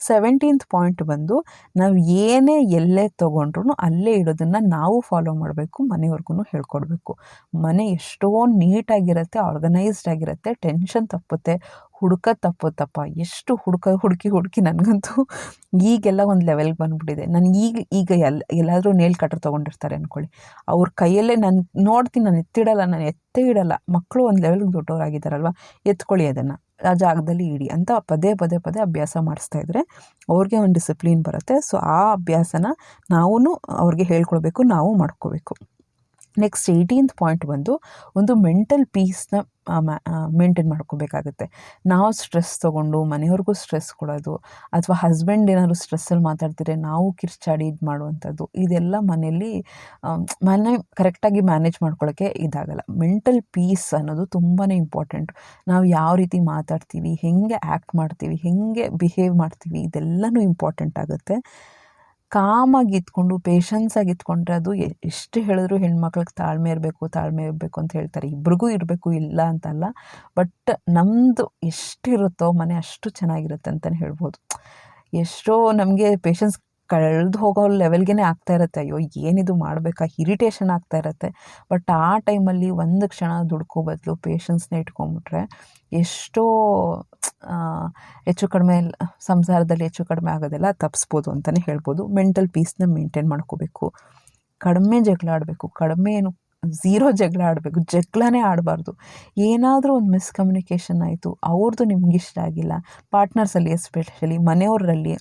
ಸೆವೆಂಟೀನ್ತ್ ಪಾಯಿಂಟ್ ಬಂದು ನಾವು ಏನೇ ಎಲ್ಲೇ ತೊಗೊಂಡ್ರು ಅಲ್ಲೇ ಇಡೋದನ್ನು ನಾವು ಫಾಲೋ ಮಾಡಬೇಕು ಮನೆಯವ್ರಿಗೂ ಹೇಳ್ಕೊಡ್ಬೇಕು. ಮನೆ ಎಷ್ಟೋ ನೀಟಾಗಿರುತ್ತೆ ಆರ್ಗನೈಸ್ಡ್ ಆಗಿರುತ್ತೆ ಟೆನ್ಷನ್ ತಪ್ಪುತ್ತೆ. ಹುಡ್ಕ ತಪ್ಪುತ್ತಪ್ಪ ಎಷ್ಟು ಹುಡುಕ, ಹುಡುಕಿ ಹುಡುಕಿ ನನಗಂತೂ ಈಗೆಲ್ಲ ಒಂದು ಲೆವೆಲ್ಗೆ ಬಂದುಬಿಟ್ಟಿದೆ. ನಾನು ಈಗ ಈಗ ಎಲ್ಲ ಎಲ್ಲಾದರೂ ನೇಲ್ ಕಟ್ರ್ ತೊಗೊಂಡಿರ್ತಾರೆ ಅಂದ್ಕೊಳ್ಳಿ ಅವ್ರ ಕೈಯಲ್ಲೇ ನಾನು, ನೋಡ್ತೀನಿ ನಾನು ಎತ್ತಿಡಲ್ಲ, ನಾನು ಎತ್ತೇ ಇಡಲ್ಲ. ಮಕ್ಕಳು ಒಂದು ಲೆವೆಲ್ಗೆ ದೊಡ್ಡವರಾಗಿದ್ದಾರಲ್ವ ಎತ್ಕೊಳ್ಳಿ ಅದನ್ನು. ಆ ಜಾಗದಲ್ಲಿ ಇಡಿ ಅಂತ ಪದೇ ಪದೇ ಪದೇ ಅಭ್ಯಾಸ ಮಾಡಿಸ್ತಾ ಇದ್ದರೆ ಅವ್ರಿಗೆ ಒಂದು ಡಿಸಿಪ್ಲಿನ್ ಬರುತ್ತೆ. ಸೊ ಆ ಅಭ್ಯಾಸನ ನಾವೂ ಅವ್ರಿಗೆ ಹೇಳ್ಕೊಳ್ಬೇಕು, ನಾವು ಮಾಡ್ಕೋಬೇಕು. ನೆಕ್ಸ್ಟ್ ಏಯ್ಟೀನ್ತ್ ಪಾಯಿಂಟ್ ಬಂದು ಒಂದು ಮೆಂಟಲ್ ಪೀಸ್ನ ಮೇಂಟೈನ್ ಮಾಡ್ಕೋಬೇಕಾಗುತ್ತೆ. ನಾವು ಸ್ಟ್ರೆಸ್ ತೊಗೊಂಡು, ಮನೆಯವ್ರಿಗೂ ಸ್ಟ್ರೆಸ್ ಕೊಡೋದು, ಅಥವಾ ಹಸ್ಬೆಂಡ್ ಏನಾದ್ರು ಸ್ಟ್ರೆಸ್ಸಲ್ಲಿ ಮಾತಾಡ್ತಿದ್ರೆ ನಾವು ಕಿರ್ಚಾಡಿ ಇದು ಮಾಡುವಂಥದ್ದು, ಇದೆಲ್ಲ ಮನೆಯಲ್ಲಿ ಮನೆ ಕರೆಕ್ಟಾಗಿ ಮ್ಯಾನೇಜ್ ಮಾಡ್ಕೊಳ್ಳೋಕ್ಕೆ ಇದಾಗಲ್ಲ. ಮೆಂಟಲ್ ಪೀಸ್ ಅನ್ನೋದು ತುಂಬಾ ಇಂಪಾರ್ಟೆಂಟ್ ನಾವು ಯಾವ ರೀತಿ ಮಾತಾಡ್ತೀವಿ, ಹೇಗೆ ಆ್ಯಕ್ಟ್ ಮಾಡ್ತೀವಿ, ಹೇಗೆ ಬಿಹೇವ್ ಮಾಡ್ತೀವಿ, ಇದೆಲ್ಲನೂ ಇಂಪಾರ್ಟೆಂಟ್ ಆಗುತ್ತೆ. ಕಾಮಾಗಿ ಇದ್ಕೊಂಡು ಪೇಷನ್ಸಾಗಿ ಇದ್ಕೊಂಡ್ರೆ ಅದು ಎಷ್ಟು ಹೇಳಿದ್ರು ಹೆಣ್ಮಕ್ಳಿಗೆ ತಾಳ್ಮೆ ಇರಬೇಕು ತಾಳ್ಮೆ ಇರಬೇಕು ಅಂತ ಹೇಳ್ತಾರೆ. ಇಬ್ರಿಗೂ ಇರಬೇಕು, ಇಲ್ಲ ಅಂತಲ್ಲ. ಬಟ್ ನಮ್ಮದು ಎಷ್ಟಿರುತ್ತೋ ಮನೆ ಅಷ್ಟು ಚೆನ್ನಾಗಿರುತ್ತೆ ಅಂತಲೇ ಹೇಳ್ಬೋದು. ಎಷ್ಟೋ ನಮಗೆ ಪೇಷನ್ಸ್ ಕಳೆದು ಹೋಗೋ ಲೆವೆಲ್ಗೆ ಆಗ್ತಾ ಇರುತ್ತೆ. ಅಯ್ಯೋ, ಏನಿದು ಮಾಡಬೇಕಾ? ಇರಿಟೇಷನ್ ಆಗ್ತಾ ಇರುತ್ತೆ. ಬಟ್ ಆ ಟೈಮಲ್ಲಿ ಒಂದು ಕ್ಷಣ ದುಡ್ಕೋ ಬದಲು ಪೇಷನ್ಸ್ನ ಇಟ್ಕೊಂಬಿಟ್ರೆ ಎಷ್ಟೋ ಹೆಚ್ಚು ಕಡಿಮೆ ಸಂಸಾರದಲ್ಲಿ ಹೆಚ್ಚು ಕಡಿಮೆ ಆಗೋದೆಲ್ಲ ತಪ್ಪಿಸ್ಬೋದು ಅಂತಲೇ ಹೇಳ್ಬೋದು. ಮೆಂಟಲ್ ಪೀಸ್ನ ಮೇಂಟೈನ್ ಮಾಡ್ಕೋಬೇಕು. ಕಡಿಮೆ ಜಗಳ ಆಡಬೇಕು. ಕಡಿಮೆ ಏನು ಝೀರೋ ಜಗಳ ಆಡಬೇಕು. ಜಗಳನೇ ಆಡಬಾರ್ದು. ಏನಾದರೂ ಒಂದು ಮಿಸ್ಕಮ್ಯುನಿಕೇಷನ್ ಆಯಿತು ಅವ್ರದ್ದು ನಿಮ್ಗೆ ಇಷ್ಟ ಆಗಿಲ್ಲ. ಪಾರ್ಟ್ನರ್ಸಲ್ಲಿ ಎಸ್ಪೆಷಲಿ ಮನೆಯವರಲ್ಲಿ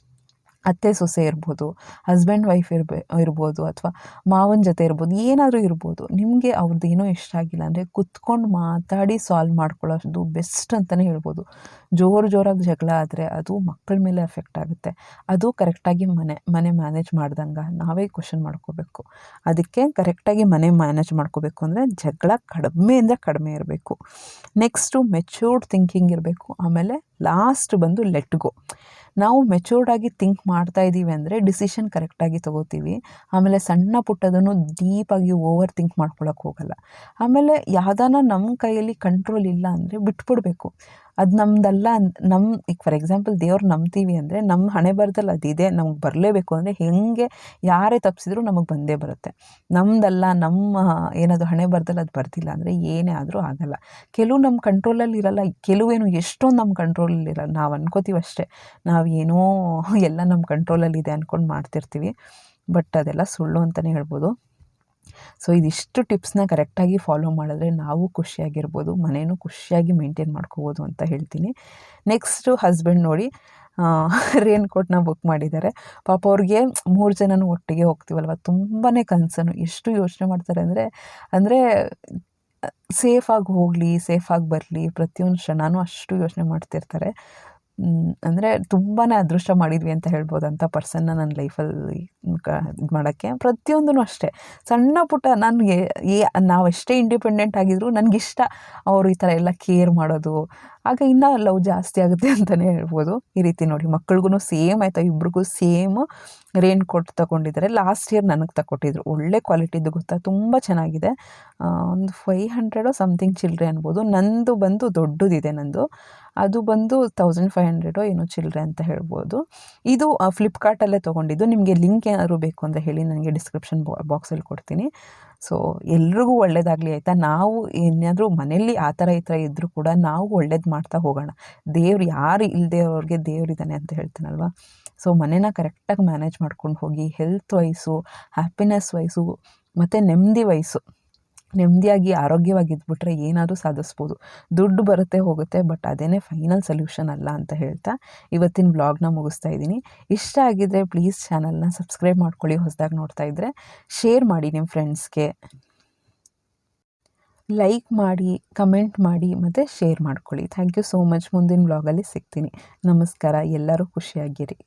ಅತ್ತೆ ಸೊಸೆ ಇರ್ಬೋದು ಹಸ್ಬೆಂಡ್ ವೈಫ್ ಇರ್ಬೇ, ಇರ್ಬೋದು ಅಥವಾ ಮಾವನ ಜೊತೆ ಇರ್ಬೋದು, ಏನಾದರೂ ಇರ್ಬೋದು, ನಿಮಗೆ ಅವ್ರದ್ದು ಏನೋ ಇಷ್ಟ ಆಗಿಲ್ಲ ಅಂದರೆ ಕುತ್ಕೊಂಡು ಮಾತಾಡಿ ಸಾಲ್ವ್ ಮಾಡ್ಕೊಳ್ಳೋದು ಬೆಸ್ಟ್ ಅಂತಲೇ ಹೇಳ್ಬೋದು. ಜೋರು ಜೋರಾಗಿ ಜಗಳ ಆದರೆ ಅದು ಮಕ್ಕಳ ಮೇಲೆ ಎಫೆಕ್ಟ್ ಆಗುತ್ತೆ. ಅದು ಕರೆಕ್ಟಾಗಿ ಮನೆ ಮನೆ ಮ್ಯಾನೇಜ್ ಮಾಡ್ದಂಗೆ ನಾವೇ ಕ್ವಶನ್ ಮಾಡ್ಕೋಬೇಕು. ಅದಕ್ಕೆ ಕರೆಕ್ಟಾಗಿ ಮನೆ ಮ್ಯಾನೇಜ್ ಮಾಡ್ಕೋಬೇಕು ಅಂದರೆ ಜಗಳ ಕಡಿಮೆಯಿಂದ ಕಡಿಮೆ ಇರಬೇಕು. ನೆಕ್ಸ್ಟು ಮೆಚ್ಯೂರ್ಡ್ ಥಿಂಕಿಂಗ್ ಇರಬೇಕು, ಆಮೇಲೆ ಲಾಸ್ಟ್ ಬಂದು ಲೆಟ್ ಗೋ ನಾವು ಮೆಚೂರ್ಡಾಗಿ ಥಿಂಕ್ ಮಾಡ್ತಾ ಇದ್ದೀವಿ ಅಂದರೆ ಡಿಸಿಷನ್ ಕರೆಕ್ಟಾಗಿ ತೊಗೋತೀವಿ. ಆಮೇಲೆ ಸಣ್ಣ ಪುಟ್ಟದನ್ನು ಡೀಪಾಗಿ ಓವರ್ ಥಿಂಕ್ ಮಾಡ್ಕೊಳಕ್ಕೆ ಹೋಗಲ್ಲ. ಆಮೇಲೆ ಯಾವ್ದಾನ ನಮ್ಮ ಕೈಯಲ್ಲಿ ಕಂಟ್ರೋಲ್ ಇಲ್ಲ ಅಂದರೆ ಬಿಟ್ಬಿಡ್ಬೇಕು. ಅದು ನಮ್ದಲ್ಲ ನಮ್ಮ ಈಗ ಫಾರ್ ಎಕ್ಸಾಂಪಲ್ ದೇವ್ರು ನಂಬ್ತೀವಿ ಅಂದರೆ ನಮ್ಮ ಹಣೆ ಬರದಲ್ಲಿ ಅದಿದೆ, ನಮ್ಗೆ ಬರಲೇಬೇಕು ಅಂದರೆ ಹೇಗೆ, ಯಾರೇ ತಪ್ಪಿಸಿದ್ರು ನಮಗೆ ಬಂದೇ ಬರುತ್ತೆ. ನಮ್ದಲ್ಲ ನಮ್ಮ ಏನದು ಹಣೆ ಬರದಲ್ಲಿ ಅದು ಬರ್ತಿಲ್ಲ ಅಂದರೆ ಏನೇ ಆದರೂ ಆಗಲ್ಲ. ಕೆಲವು ನಮ್ಮ ಕಂಟ್ರೋಲಲ್ಲಿ ಇರಲ್ಲ, ಕೆಲವೇನು ಎಷ್ಟೊಂದು ನಮ್ಮ ಕಂಟ್ರೋಲಲ್ಲಿ ಇರಲ್ಲ. ನಾವು ಅನ್ಕೋತೀವಿ ಅಷ್ಟೇ. ನಾವು ಏನೋ ಎಲ್ಲ ನಮ್ಮ ಕಂಟ್ರೋಲಲ್ಲಿ ಇದೆ ಅಂದ್ಕೊಂಡು ಮಾಡ್ತಿರ್ತೀವಿ. ಬಟ್ ಅದೆಲ್ಲ ಸುಳ್ಳು ಅಂತಲೇ ಹೇಳ್ಬೋದು. ಸೊ ಇದಿಷ್ಟು ಟಿಪ್ಸ್ನ ಕರೆಕ್ಟಾಗಿ ಫಾಲೋ ಮಾಡಿದ್ರೆ ನಾವು ಖುಷಿಯಾಗಿರ್ಬೋದು, ಮನೇನೂ ಖುಷಿಯಾಗಿ ಮೇಂಟೈನ್ ಮಾಡ್ಕೋಬೋದು ಅಂತ ಹೇಳ್ತೀನಿ. ನೆಕ್ಸ್ಟು ಹಸ್ಬೆಂಡ್ ನೋಡಿ ರೇನ್ ಕೋಟ್ನ ಬುಕ್ ಮಾಡಿದ್ದಾರೆ. ಪಾಪ ಅವ್ರಿಗೆ ಮೂರು ಜನನೂ ಒಟ್ಟಿಗೆ ಹೋಗ್ತೀವಲ್ವ? ತುಂಬಾ ಕನ್ಸರ್ನು ಎಷ್ಟು ಯೋಚನೆ ಮಾಡ್ತಾರೆ ಅಂದರೆ ಅಂದರೆ ಸೇಫಾಗಿ ಹೋಗಲಿ ಸೇಫಾಗಿ ಬರಲಿ, ಪ್ರತಿಯೊಂದು ಕ್ಷಣನೂ ಅಷ್ಟು ಯೋಚನೆ ಮಾಡ್ತಿರ್ತಾರೆ. ಅಂದರೆ ತುಂಬಾ ಅದೃಷ್ಟ ಮಾಡಿದ್ವಿ ಅಂತ ಹೇಳ್ಬೋದು ಅಂಥ ಪರ್ಸನ್ನ ನನ್ನ ಲೈಫಲ್ಲಿ ಇದು ಮಾಡೋಕ್ಕೆ. ಪ್ರತಿಯೊಂದೂ ಅಷ್ಟೇ. ಸಣ್ಣ ಪುಟ್ಟ ನನಗೆ ಏ ನಾವೆಷ್ಟೇ ಇಂಡಿಪೆಂಡೆಂಟ್ ಆಗಿದ್ದರೂ ನನಗಿಷ್ಟ ಅವರು ಈ ಥರ ಎಲ್ಲ ಕೇರ್ ಮಾಡೋದು ಆಗ ಇನ್ನೂ ಲವ್ ಜಾಸ್ತಿ ಆಗುತ್ತೆ ಅಂತಲೇ ಹೇಳ್ಬೋದು. ಈ ರೀತಿ ನೋಡಿ ಮಕ್ಳಿಗೂ ಸೇಮ್ ಆಯಿತಾ, ಇಬ್ರಿಗೂ ಸೇಮ್ ರೇನ್ ಕೋಟ್ ತಗೊಂಡಿದ್ದಾರೆ ಲಾಸ್ಟ್ ಇಯರ್ ನನಗೆ ತಗೊಟ್ಟಿದ್ರು ಒಳ್ಳೆ ಕ್ವಾಲಿಟಿದು ಗೊತ್ತಾ? ತುಂಬ ಚೆನ್ನಾಗಿದೆ. ಒಂದು ಫೈವ್ ಹಂಡ್ರೆಡೋ ಸಮಥಿಂಗ್ ಚಿಲ್ಲರೆ ಅನ್ಬೋದು. ನಂದು ಬಂದು ದೊಡ್ಡದಿದೆ ನಂದು. ಅದು ಬಂದು ತೌಸಂಡ್ ಫೈವ್ ಹಂಡ್ರೆಡೋ ಏನೋ ಚಿಲ್ಲರೆ ಅಂತ ಹೇಳ್ಬೋದು. ಇದು ಫ್ಲಿಪ್ಕಾರ್ಟಲ್ಲೇ ತೊಗೊಂಡಿದ್ದು. ನಿಮಗೆ ಲಿಂಕ್ ಏನಾದರೂ ಬೇಕು ಅಂದರೆ ಹೇಳಿ ನನಗೆ ಡಿಸ್ಕ್ರಿಪ್ಷನ್ ಬಾಕ್ಸಲ್ಲಿ ಕೊಡ್ತೀನಿ. ಸೊ ಎಲ್ರಿಗೂ ಒಳ್ಳೇದಾಗಲಿ ಆಯಿತಾ? ನಾವು ಏನಾದರೂ ಮನೆಯಲ್ಲಿ ಆ ಥರ ಈ ಥರ ಇದ್ದರೂ ಕೂಡ ನಾವು ಒಳ್ಳೇದು ಮಾಡ್ತಾ ಹೋಗೋಣ. ದೇವ್ರು ಯಾರು ಇಲ್ಲದೆ ಅವ್ರಿಗೆ ದೇವರಿದ್ದಾನೆ ಅಂತ ಹೇಳ್ತಾನಲ್ವ? ಸೊ ಮನೇನ ಕರೆಕ್ಟಾಗಿ ಮ್ಯಾನೇಜ್ ಮಾಡ್ಕೊಂಡು ಹೋಗಿ ಹೆಲ್ತ್ ವೈಸು ಹ್ಯಾಪಿನೆಸ್ ವೈಸು ಮತ್ತು ನೆಮ್ಮದಿ ವಯಸ್ಸು ನೆಮ್ಮದಿಯಾಗಿ ಆರೋಗ್ಯವಾಗಿ ಇದ್ಬಿಟ್ರೆ ಏನಾದರೂ ಸಾಧಿಸ್ಬೋದು. ದುಡ್ಡು ಬರುತ್ತೆ ಹೋಗುತ್ತೆ, ಬಟ್ ಅದೇನೇ ಫೈನಲ್ ಸೊಲ್ಯೂಷನ್ ಅಲ್ಲ ಅಂತ ಹೇಳ್ತಾ ಇವತ್ತಿನ ಬ್ಲಾಗ್ನ ಮುಗಿಸ್ತಾ ಇದ್ದೀನಿ. ಇಷ್ಟ ಆಗಿದ್ದರೆ ಪ್ಲೀಸ್ ಚಾನಲ್ನ ಸಬ್ಸ್ಕ್ರೈಬ್ ಮಾಡ್ಕೊಳ್ಳಿ ಹೊಸದಾಗಿ ನೋಡ್ತಾ ಇದ್ದರೆ ಶೇರ್ ಮಾಡಿ ನಿಮ್ಮ ಫ್ರೆಂಡ್ಸ್ಗೆ. ಲೈಕ್ ಮಾಡಿ, ಕಮೆಂಟ್ ಮಾಡಿ, ಮತ್ತು ಶೇರ್ ಮಾಡ್ಕೊಳ್ಳಿ. Thank you so much. ಮುಂದಿನ ಬ್ಲಾಗಲ್ಲಿ ಸಿಗ್ತೀನಿ. ನಮಸ್ಕಾರ. ಎಲ್ಲರೂ ಖುಷಿಯಾಗಿರಿ.